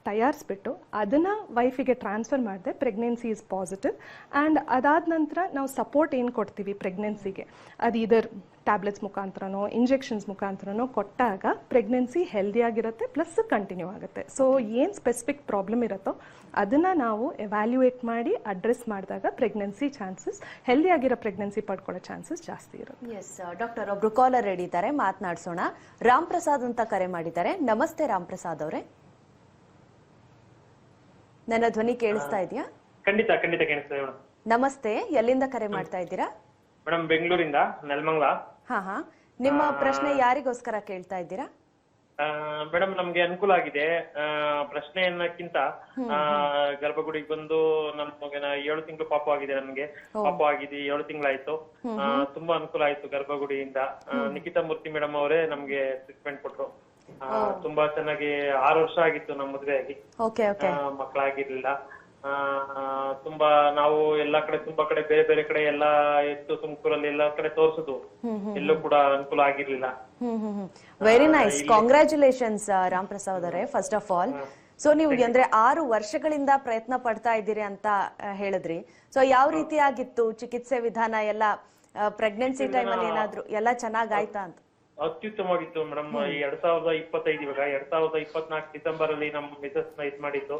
ತಯಾರಿಸ್ಬಿಟ್ಟು ಅದನ್ನು ವೈಫಿಗೆ ಟ್ರಾನ್ಸ್ಫರ್ ಮಾಡಿದೆ ಪ್ರೆಗ್ನೆನ್ಸಿ ಇಸ್ ಪಾಸಿಟಿವ್ ಆ್ಯಂಡ್ ಅದಾದ ನಂತರ ನಾವು ಸಪೋರ್ಟ್ ಏನು ಕೊಡ್ತೀವಿ ಪ್ರೆಗ್ನೆನ್ಸಿಗೆ ಅದು ಇದರ್ ಟ್ಯಾಬ್ಲೆಟ್ಸ್ ಮುಖಾಂತರನೋ ಇಂಜೆಕ್ಷನ್ಸ್ ಮುಖಾಂತರನೋ ಕೊಟ್ಟಾಗ ಪ್ರೆಗ್ನೆನ್ಸಿ ಹೆಲ್ದಿಯಾಗಿರುತ್ತೆ ಪ್ಲಸ್ ಕಂಟಿನ್ಯೂ ಆಗುತ್ತೆ. ಸೊ ಏನು ಸ್ಪೆಸಿಫಿಕ್ ಪ್ರಾಬ್ಲಮ್ ಇರುತ್ತೋ ಅದನ್ನು ನಾವು ಎವ್ಯಾಲ್ಯೂಯೇಟ್ ಮಾಡಿ ಅಡ್ರೆಸ್ ಮಾಡಿದಾಗ ಪ್ರೆಗ್ನೆನ್ಸಿ ಚಾನ್ಸಸ್ ಹೆಲ್ದಿಯಾಗಿರೋ ಪ್ರೆಗ್ನೆನ್ಸಿ ಪಡ್ಕೊಳ್ಳೋ ಚಾನ್ಸಸ್ ಜಾಸ್ತಿ ಇರುತ್ತೆ. ಎಸ್ ಡಾಕ್ಟರ್ ಒಬ್ರು ಕಾಲರ್ ಇದ್ದಾರೆ ಮಾತನಾಡ್ಸೋಣ. ರಾಮ್ ಪ್ರಸಾದ್ ಅಂತ ಕರೆ ಮಾಡಿದ್ದಾರೆ. ನಮಸ್ತೆ ರಾಮ್ ಪ್ರಸಾದ್ ಅವರೇ. ನನ್ನ ಧ್ವನಿ ಕೇಳಿಸ್ತಾ ಇದೆಯಾ? ಖಂಡಿತ ಖಂಡಿತ ಕೇಳಿಸ್ತಾ ನಮಸ್ತೆ. ಎಲ್ಲಿಂದ ಕರೆ ಮಾಡ್ತಾ ಇದ್ದೀರಾ? ಮೇಡಮ್ ಬೆಂಗಳೂರಿಂದ ನೆಲಮಂಗ್ಲ. ಹಾ ಹಾ. ನಿಮ್ಮ ಪ್ರಶ್ನೆ ಯಾರಿಗೋಸ್ಕರ ಕೇಳ್ತಾ ಇದ್ದೀರಾ? ಮೇಡಮ್ ನಮ್ಗೆ ಅನುಕೂಲ ಆಗಿದೆ. ಆ, ಪ್ರಶ್ನೆ ಅನ್ನಕ್ಕಿಂತ ಆ, ಗರ್ಭಗುಡಿಗೆ ಬಂದು ನಮ್ಗೆ ಏಳು ತಿಂಗಳು ಪಾಪು ಆಗಿದೆ ನಮ್ಗೆ. ಪಾಪು ಆಗಿದೆ ಏಳು ತಿಂಗಳಾಯ್ತು. ಆ, ತುಂಬಾ ಅನುಕೂಲ ಆಯ್ತು ಗರ್ಭಗುಡಿಯಿಂದ. ಆ, ನಿಖಿತಾ ಮೂರ್ತಿ ಮೇಡಮ್ ಅವರೇ ನಮ್ಗೆ ಟ್ರೀಟ್ಮೆಂಟ್ ಕೊಟ್ರು. ಆ, ತುಂಬಾ ಚೆನ್ನಾಗಿ ಆರು ವರ್ಷ ಆಗಿತ್ತು ನಮ್ಮ ಮದ್ವೆ ಆಗಿ ಓಕೆ ಓಕೆ. ಆ, ಮಕ್ಕಳಾಗಿರ್ಲಿಲ್ಲ. ತುಂಬಾ ನಾವು ಎಲ್ಲಾ ಕಡೆ ತುಂಬಾ ಕಡೆ ಬೇರೆ ಬೇರೆ ಕಡೆ ಎಲ್ಲಾ ಇತ್ತು ತುಮಕೂರಲ್ಲಿ ಎಲ್ಲಾ ಕಡೆ ತೋರ್ಸುದು. ಎಲ್ಲೂ ಕೂಡ ಅನುಕೂಲ ಆಗಿರ್ಲಿಲ್ಲ. Very nice congratulations Ram Prasad ಅವರೇ ಫಸ್ಟ್ ಆಫ್ ಆಲ್ ಸೊ ನೀವು ಅಂದ್ರೆ ಆರು ವರ್ಷಗಳಿಂದ ಪ್ರಯತ್ನ ಪಡ್ತಾ ಇದ್ದೀರಿ ಅಂತ ಹೇಳಿದ್ರಿ. ಸೊ ಯಾವ ರೀತಿಯಾಗಿತ್ತು ಚಿಕಿತ್ಸೆ ವಿಧಾನ ಎಲ್ಲ ಪ್ರೆಗ್ನೆನ್ಸಿ ಟೈಮಲ್ಲಿ ಏನಾದ್ರು ಎಲ್ಲ ಚೆನ್ನಾಗ್ ಆಯ್ತಾ ಅಂತ? ಅತ್ಯುತ್ತಮವಾಗಿತ್ತು ಮೇಡಮ್. ಎರಡ್ ಸಾವಿರದ ಇಪ್ಪತ್ತೈದು ಇವಾಗ ಎರಡ್ ಸಾವಿರದ ಇಪ್ಪತ್ನಾಲ್ಕು ಡಿಸೆಂಬರ್ ಅಲ್ಲಿ ನಮ್ಮ ಮಿಸಸ್ನ ಇದ್ ಮಾಡಿದ್ದು.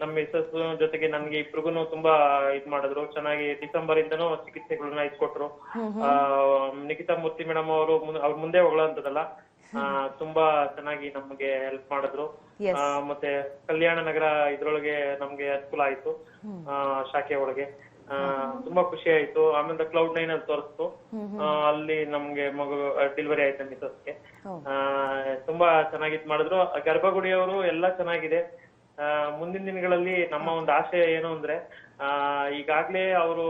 ನಮ್ಮ ಮಿಸಸ್ ಜೊತೆಗೆ ನನ್ಗೆ ಇಬ್ರಿಗೂ ತುಂಬಾ ಇದ್ ಮಾಡಿದ್ರು. ಚೆನ್ನಾಗಿ ಡಿಸೆಂಬರ್ ಇಂದನೂ ಚಿಕಿತ್ಸೆಗಳನ್ನ ಇಟ್ಕೊಟ್ರು ಆ ನಿಖಿತಾ ಮೂರ್ತಿ ಮೇಡಮ್ ಅವರು ಅವ್ರ ಮುಂದೆ ಹೋಗ್ಲಂತದಲ್ಲ ಆ ತುಂಬಾ ಚೆನ್ನಾಗಿ ನಮ್ಗೆ ಹೆಲ್ಪ್ ಮಾಡಿದ್ರು. ಮತ್ತೆ ಕಲ್ಯಾಣ ನಗರ ಇದ್ರೊಳಗೆ ನಮ್ಗೆ ಅನುಕೂಲ ಆಯ್ತು. ಆ, ಶಾಖೆ ಒಳಗೆ. ಆ, ತುಂಬಾ ಖುಷಿ ಆಯ್ತು. ಆಮೇಲೆ ಕ್ಲೌಡ್ ನೈನ್ ಅಲ್ಲಿ ತೋರಿಸ್ತು. ಅಲ್ಲಿ ನಮ್ಗೆ ಮಗು ಡೆಲಿವರಿ ಆಯ್ತು ಮಿಸಸ್ಗೆ ತುಂಬಾ ಚೆನ್ನಾಗಿ ಇದ್ ಮಾಡಿದ್ರು. ಗರ್ಭಗುಡಿ ಗರ್ಭಗುಡಿಯವರು ಎಲ್ಲಾ ಚೆನ್ನಾಗಿದೆ. ಮುಂದಿನ ದಿನಗಳಲ್ಲಿ ನಮ್ಮ ಒಂದು ಆಶಯ ಏನು ಅಂದ್ರೆ ಆ ಈಗಾಗ್ಲೇ ಅವರು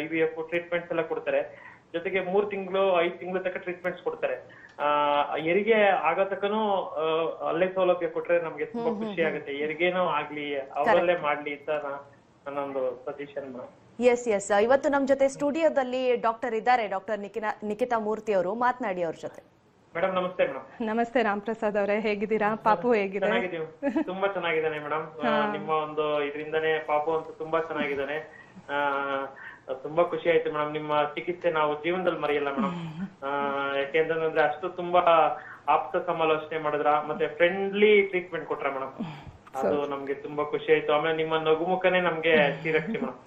ಐ ವಿ ಎಫ್ ಟ್ರೀಟ್ಮೆಂಟ್ಸ್ ಎಲ್ಲ ಕೊಡ್ತಾರೆ. ಜೊತೆಗೆ ಮೂರ್ ತಿಂಗಳು ಐದ್ ತಿಂಗಳು ತನಕ ಟ್ರೀಟ್ಮೆಂಟ್ಸ್ ಕೊಡ್ತಾರೆ. ಆ ಹೆರಿಗೆ ಆಗೋ ಅಲ್ಲೇ ಸೌಲಭ್ಯ ಕೊಟ್ರೆ ನಮ್ಗೆ ತುಂಬಾ ಖುಷಿ ಆಗುತ್ತೆ. ಹೆರಿಗೆನೂ ಆಗ್ಲಿ ಅವರಲ್ಲೇ ಮಾಡ್ಲಿ ಅಂತ ನನ್ನೊಂದು ಸಜೆಷನ್ ಎಸ್ ಎಸ್ ಇವತ್ತು ನಮ್ ಜೊತೆ ಸ್ಟುಡಿಯೋದಲ್ಲಿ ಡಾಕ್ಟರ್ ಇದ್ದಾರೆ ಡಾಕ್ಟರ್ ನಿಖಿತಾ ಮೂರ್ತಿ ಅವರು ಮಾತನಾಡಿ ಅವ್ರ ಜೊತೆ. ಮೇಡಮ್ ನಮಸ್ತೆ ಮೇಡಮ್. ನಮಸ್ತೆ ರಾಮ್ ಪ್ರಸಾದ್ ಅವರೇ ಹೇಗಿದ್ದೀರಾ? ಪಾಪು ಹೇಗಿದೆ? ಚೆನ್ನಾಗಿದ್ದೀವಿ. ತುಂಬಾ ಚೆನ್ನಾಗಿದ್ದಾನೆ ಮೇಡಮ್. ನಿಮ್ಮ ಒಂದು ಇದರಿಂದಾನೇ ಪಾಪು ಅಂತ ತುಂಬಾ ಚೆನ್ನಾಗಿದ್ದಾನೆ. ಆ ತುಂಬಾ ಖುಷಿ ಆಯ್ತು ಮೇಡಮ್. ನಿಮ್ಮ ಚಿಕಿತ್ಸೆ ನಾವು ಜೀವನದಲ್ಲಿ ಮರೆಯಲ್ಲ ಮೇಡಮ್. ಯಾಕೆಂತಂದ್ರೆ ಅಷ್ಟು ತುಂಬಾ ಆಪ್ತ ಸಮಾಲೋಚನೆ ಮಾಡಿದ್ರ ಮತ್ತೆ ಫ್ರೆಂಡ್ಲಿ ಟ್ರೀಟ್ಮೆಂಟ್ ಕೊಟ್ರ ಮೇಡಮ್. ಅದು ನಮ್ಗೆ ತುಂಬಾ ಖುಷಿ ಆಯ್ತು. ಆಮೇಲೆ ನಿಮ್ಮ ನಗುಮುಖನೇ ನಮ್ಗೆ ಶ್ರೀರಕ್ಷೆ ಮೇಡಮ್.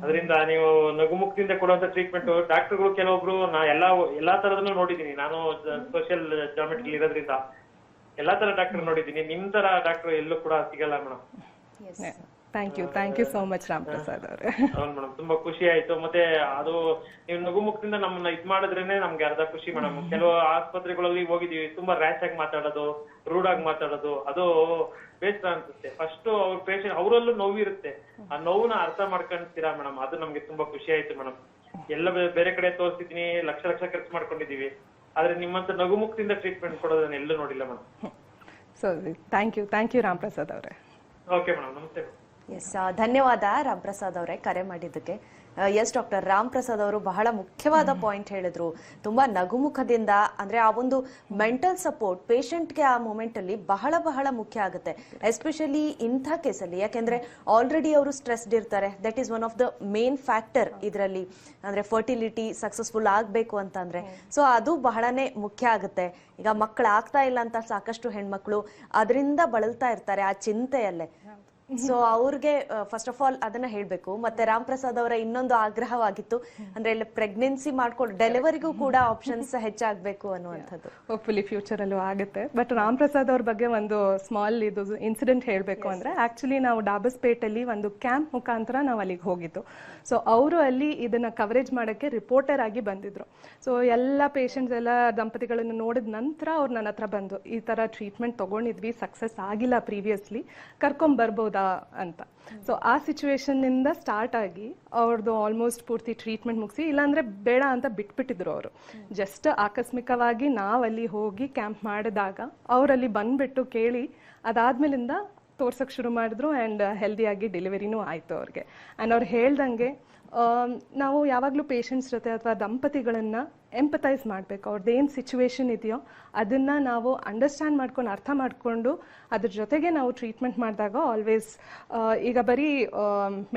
ಅದರಿಂದ ನೀವು ನಗುಮುಖದಿಂದ ಕೊಡುವಂತ ಟ್ರೀಟ್ಮೆಂಟ್ ಡಾಕ್ಟರ್ಗಳು ಕೆಲವೊಬ್ರು ನಾ ಎಲ್ಲಾ ಎಲ್ಲಾ ತರದನ್ನು ನೋಡಿದೀನಿ ನಾನು ಸೋಷಿಯಲ್ ಜಾಮೆಟ್ರಿ ಇರೋದ್ರಿಂದ ಎಲ್ಲಾ ತರ ಡಾಕ್ಟರ್ ನೋಡಿದೀನಿ ನಿಮ್ ತರ ಡಾಕ್ಟರ್ ಎಲ್ಲೂ ಕೂಡ ಸಿಗಲ್ಲ madam. Thank you thank you so much Ram Prasad ಅವರೇ ಹೌದು ಮೇಡಮ್ ತುಂಬಾ ಖುಷಿ ಆಯ್ತು. ಮತ್ತೆ ಅದು ನೀವು ನಗುಮುಖದಿಂದ ನಮ್ಮನ್ನ ಇದ್ ಮಾಡಿದ್ರೇನೆ ನಮ್ಗೆ ಅರ್ಧ ಖುಷಿ ಮೇಡಮ್. ಕೆಲವು ಆಸ್ಪತ್ರೆಗಳಲ್ಲಿ ಹೋಗಿದೀವಿ ತುಂಬಾ ರ್ಯಾಶ್ ಆಗಿ ಮಾತಾಡೋದು ರೂಡ್ ಆಗಿ ಮಾತಾಡೋದು ಅದು ಬೇಸರ ಅನ್ಸುತ್ತೆ. ಫಸ್ಟ್ ಅವ್ರ ಪೇಷಂಟ್ ಅವರಲ್ಲೂ ನೋವಿರುತ್ತೆ. ಆ ನೋವನ್ನ ಅರ್ಥ ಮಾಡ್ಕೊಂತೀರಾ ಮೇಡಮ್? ಅದು ನಮ್ಗೆ ತುಂಬಾ ಖುಷಿ ಆಯ್ತು ಮೇಡಮ್. ಎಲ್ಲ ಬೇರೆ ಕಡೆ ತೋರಿಸಿದೀನಿ ಲಕ್ಷ ಲಕ್ಷ ಖರ್ಚು ಮಾಡ್ಕೊಂಡಿದೀವಿ ಆದ್ರೆ ನಿಮ್ಮಂತ ನಗುಮುಖದಿಂದ ಟ್ರೀಟ್ಮೆಂಟ್ ಕೊಡೋದನ್ನ ಎಲ್ಲೂ ನೋಡಿಲ್ಲ madam. So thank you thank you Ram Prasad ಅವರೇ. ಓಕೆ ಮೇಡಮ್ ನಮಸ್ತೆ ಎಸ್ ಧನ್ಯವಾದ ರಾಮ್ ಪ್ರಸಾದ್ ಅವರೇ ಕರೆ ಮಾಡಿದ್ದಕ್ಕೆ. ಎಸ್ ಡಾಕ್ಟರ್ ರಾಮ್ ಪ್ರಸಾದ್ ಅವರು ಬಹಳ ಮುಖ್ಯವಾದ ಪಾಯಿಂಟ್ ಹೇಳಿದ್ರು. ತುಂಬಾ ನಗುಮುಖದಿಂದ ಅಂದ್ರೆ ಆ ಒಂದು ಮೆಂಟಲ್ ಸಪೋರ್ಟ್ ಪೇಷಂಟ್ಗೆ ಆ ಮೂಮೆಂಟ್ ಅಲ್ಲಿ ಬಹಳ ಬಹಳ ಮುಖ್ಯ ಆಗುತ್ತೆ. ಎಸ್ಪೆಷಲಿ ಇಂಥ ಕೇಸಲ್ಲಿ ಯಾಕೆಂದ್ರೆ ಆಲ್ರೆಡಿ ಅವರು ಸ್ಟ್ರೆಸ್ಡ್ ಇರ್ತಾರೆ. That is one of the main factor ಇದರಲ್ಲಿ. ಅಂದ್ರೆ ಫರ್ಟಿಲಿಟಿ ಸಕ್ಸಸ್ಫುಲ್ ಆಗಬೇಕು ಅಂತಂದ್ರೆ. ಸೊ ಅದು ಬಹಳನೇ ಮುಖ್ಯ ಆಗುತ್ತೆ. ಈಗ ಮಕ್ಕಳು ಆಗ್ತಾ ಇಲ್ಲ ಅಂತ ಸಾಕಷ್ಟು ಹೆಣ್ಮಕ್ಳು. ಅದರಿಂದ ಬಳಲ್ತಾ ಇರ್ತಾರೆ ಆ ಚಿಂತೆಯಲ್ಲೇ. ಸೊ ಅವ್ರಿಗೆ ಫಸ್ಟ್ ಆಫ್ ಆಲ್ ಅದನ್ನ ಹೇಳ್ಬೇಕು. ಮತ್ತೆ ರಾಮ್ ಪ್ರಸಾದ್ ಅವರ ಇನ್ನೊಂದು ಆಗ್ರಹವಾಗಿತ್ತು. ಅಂದ್ರೆ ಇಲ್ಲಿ ಪ್ರೆಗ್ನೆನ್ಸಿ ಮಾಡ್ಕೊಂಡು ಡೆಲಿವರಿಗೂ ಕೂಡ ಆಪ್ಷನ್ಸ್ ಹೆಚ್ಚಾಗಬೇಕು ಅನ್ನುವಂಥದ್ದು. ಹೋಪ್ಫುಲಿ ಫ್ಯೂಚರಲ್ಲೂ ಆಗುತ್ತೆ. ಬಟ್ ರಾಮ್ ಪ್ರಸಾದ್ ಅವ್ರ ಬಗ್ಗೆ ಒಂದು ಸ್ಮಾಲ್ ಇದು ಇನ್ಸಿಡೆಂಟ್ ಹೇಳಬೇಕು ಅಂದ್ರೆ ಆಕ್ಚುಲಿ ನಾವು ಡಾಬಸ್ಪೇಟಲ್ಲಿ ಒಂದು ಕ್ಯಾಂಪ್ ಮುಖಾಂತರ ನಾವು ಅಲ್ಲಿಗೆ ಹೋಗಿದ್ದು. ಸೊ ಅವರು ಅಲ್ಲಿ ಇದನ್ನ ಕವರೇಜ್ ಮಾಡೋಕ್ಕೆ ರಿಪೋರ್ಟರ್ ಆಗಿ ಬಂದಿದ್ರು. ಸೊ ಎಲ್ಲ ಪೇಷಂಟ್ಸ್ ಎಲ್ಲ ದಂಪತಿಗಳನ್ನು ನೋಡಿದ ನಂತರ ಅವ್ರು ನನ್ನ ಹತ್ರ ಬಂದು ಈ ತರ ಟ್ರೀಟ್ಮೆಂಟ್ ತಗೊಂಡಿದ್ವಿ ಸಕ್ಸಸ್ ಆಗಿಲ್ಲ ಪ್ರೀವಿಯಸ್ಲಿ ಅಂತ. ಸೊ ಆ ಸಿಚುವೇಶನ್ನಿಂದ ಸ್ಟಾರ್ಟ್ ಆಗಿ ಅವ್ರದ್ದು ಆಲ್ಮೋಸ್ಟ್ ಪೂರ್ತಿ ಟ್ರೀಟ್ಮೆಂಟ್ ಮುಗಿಸಿ, ಇಲ್ಲಾಂದರೆ ಬೇಡ ಅಂತ ಬಿಟ್ಬಿಟ್ಟಿದ್ರು ಅವರು. ಜಸ್ಟ್ ಆಕಸ್ಮಿಕವಾಗಿ ನಾವಲ್ಲಿ ಹೋಗಿ ಕ್ಯಾಂಪ್ ಮಾಡಿದಾಗ ಅವರಲ್ಲಿ ಬಂದುಬಿಟ್ಟು ಕೇಳಿ, ಅದಾದ್ಮೇಲಿಂದ ತೋರ್ಸಕ್ಕೆ ಶುರು ಮಾಡಿದ್ರು ಆ್ಯಂಡ್ ಹೆಲ್ದಿಯಾಗಿ ಡೆಲಿವರಿನೂ ಆಯಿತು ಅವ್ರಿಗೆ. ಆ್ಯಂಡ್ ಅವ್ರು ಹೇಳ್ದಂಗೆ ನಾವು ಯಾವಾಗಲೂ ಪೇಷಂಟ್ಸ್ ಜೊತೆ ಅಥವಾ ದಂಪತಿಗಳನ್ನು ಎಂಪತೈಸ್ ಮಾಡಬೇಕು. ಅವ್ರದ್ದು ಏನು ಸಿಚುವೇಶನ್ ಇದೆಯೋ ಅದನ್ನು ನಾವು ಅಂಡರ್ಸ್ಟ್ಯಾಂಡ್ ಮಾಡ್ಕೊಂಡು, ಅರ್ಥ ಮಾಡಿಕೊಂಡು ಅದ್ರ ಜೊತೆಗೆ ನಾವು ಟ್ರೀಟ್ಮೆಂಟ್ ಮಾಡಿದಾಗ ಆಲ್ವೇಸ್ ಈಗ ಬರೀ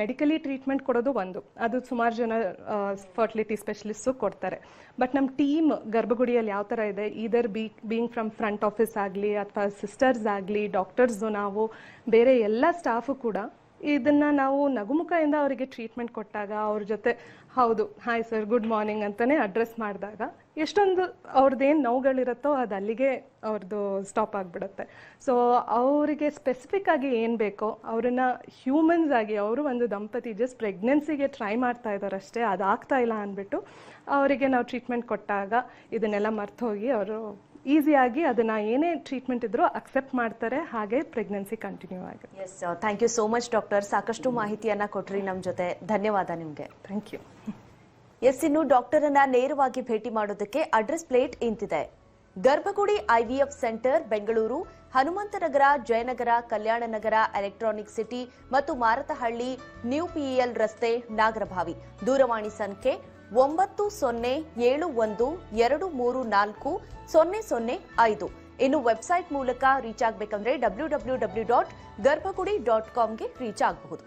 ಮೆಡಿಕಲಿ ಟ್ರೀಟ್ಮೆಂಟ್ ಕೊಡೋದು ಒಂದು. ಅದು ಸುಮಾರು ಜನ ಫರ್ಟಿಲಿಟಿ ಸ್ಪೆಷಲಿಸ್ಟು ಕೊಡ್ತಾರೆ. ಬಟ್ ನಮ್ಮ ಟೀಮ್ ಗರ್ಭಗುಡಿಯಲ್ಲಿ ಯಾವ ಥರ ಇದೆ? Either be being from front office ಆಗಲಿ ಅಥವಾ ಸಿಸ್ಟರ್ಸ್ ಆಗಲಿ ಡಾಕ್ಟರ್ಸು ನಾವು, ಬೇರೆ ಎಲ್ಲ ಸ್ಟಾಫು ಕೂಡ ಇದನ್ನು ನಾವು ನಗುಮುಖದಿಂದ ಅವರಿಗೆ ಟ್ರೀಟ್ಮೆಂಟ್ ಕೊಟ್ಟಾಗ ಅವ್ರ ಜೊತೆ ಹೌದು. ಹಾಯ್ ಸರ್ ಗುಡ್ ಮಾರ್ನಿಂಗ್ ಅಂತಾನೆ ಅಡ್ರೆಸ್ ಮಾಡಿದಾಗ. ಎಷ್ಟೊಂದು ಅವ್ರದ್ದೇನು ನೋವುಗಳಿರುತ್ತೋ ಅದು ಅಲ್ಲಿಗೆ ಅವ್ರದ್ದು ಸ್ಟಾಪ್ ಆಗಿಬಿಡುತ್ತೆ. ಸೊ ಅವರಿಗೆ ಸ್ಪೆಸಿಫಿಕ್ ಆಗಿ ಏನು ಬೇಕೋ ಅವರನ್ನ ಹ್ಯೂಮನ್ಸ್ ಆಗಿ ಅವರು ಒಂದು ದಂಪತಿ ಜಸ್ಟ್ ಪ್ರೆಗ್ನೆನ್ಸಿಗೆ ಟ್ರೈ ಮಾಡ್ತಾ ಇದ್ದಾರೆ ಅಷ್ಟೇ, ಅದಾಗ್ತಾ ಇಲ್ಲ ಅಂದ್ಬಿಟ್ಟು ಅವರಿಗೆ ನಾವು ಟ್ರೀಟ್ಮೆಂಟ್ ಕೊಟ್ಟಾಗ ಇದನ್ನೆಲ್ಲ ಮರ್ತು ಹೋಗಿ ಅವರು ಈಸಿಯಾಗಿ ಅದನ್ನ ಏನೇ ಟ್ರೀಟ್ಮೆಂಟ್ ಇದ್ರೂ ಅಕ್ಸೆಪ್ಟ್ ಮಾಡ್ತಾರೆ ಹಾಗೆ ಪ್ರೆಗ್ನೆನ್ಸಿ ಕಂಟಿನ್ಯೂ ಆಗುತ್ತೆ. Yes thank you so much doctor ಸಾಕಷ್ಟು ಮಾಹಿತಿಯನ್ನ ಕೊಟ್ರಿ ನಮ್ಮ ಜೊತೆ. ಧನ್ಯವಾದ ನಿಮ್ಗೆ. ಥ್ಯಾಂಕ್ ಯು ಎಸ್ ಇನ್ನು ಡಾಕ್ಟರ್ ಅನ್ನ ನೇರವಾಗಿ ಭೇಟಿ ಮಾಡೋದಕ್ಕೆ address plate ಇಂತಿದೆ. Garbhagudi IVF centre Bengaluru Hanumanthanagar Jayanagar Kalyan Nagar Electronic City ಮತ್ತು ಮಾರತಹಳ್ಳಿ ನ್ಯೂ ಪಿಇಎಲ್ ರಸ್ತೆ ನಾಗರಭಾವಿ. ದೂರವಾಣಿ ಸಂಖ್ಯೆ ಒಂಬತ್ತು ಸೊನ್ನೆ ಏಳು ಒಂದು ಎರಡು ಮೂರು ನಾಲ್ಕು ಸೊನ್ನೆ ಸೊನ್ನೆ ಐದು. ಇನ್ನು ವೆಬ್ಸೈಟ್ ಮೂಲಕ ರೀಚ್ ಆಗಬೇಕಂದ್ರೆ W W W dot Garbhagudi dot ಕಾಮ್ಗೆ reach ಆಗಬಹುದು.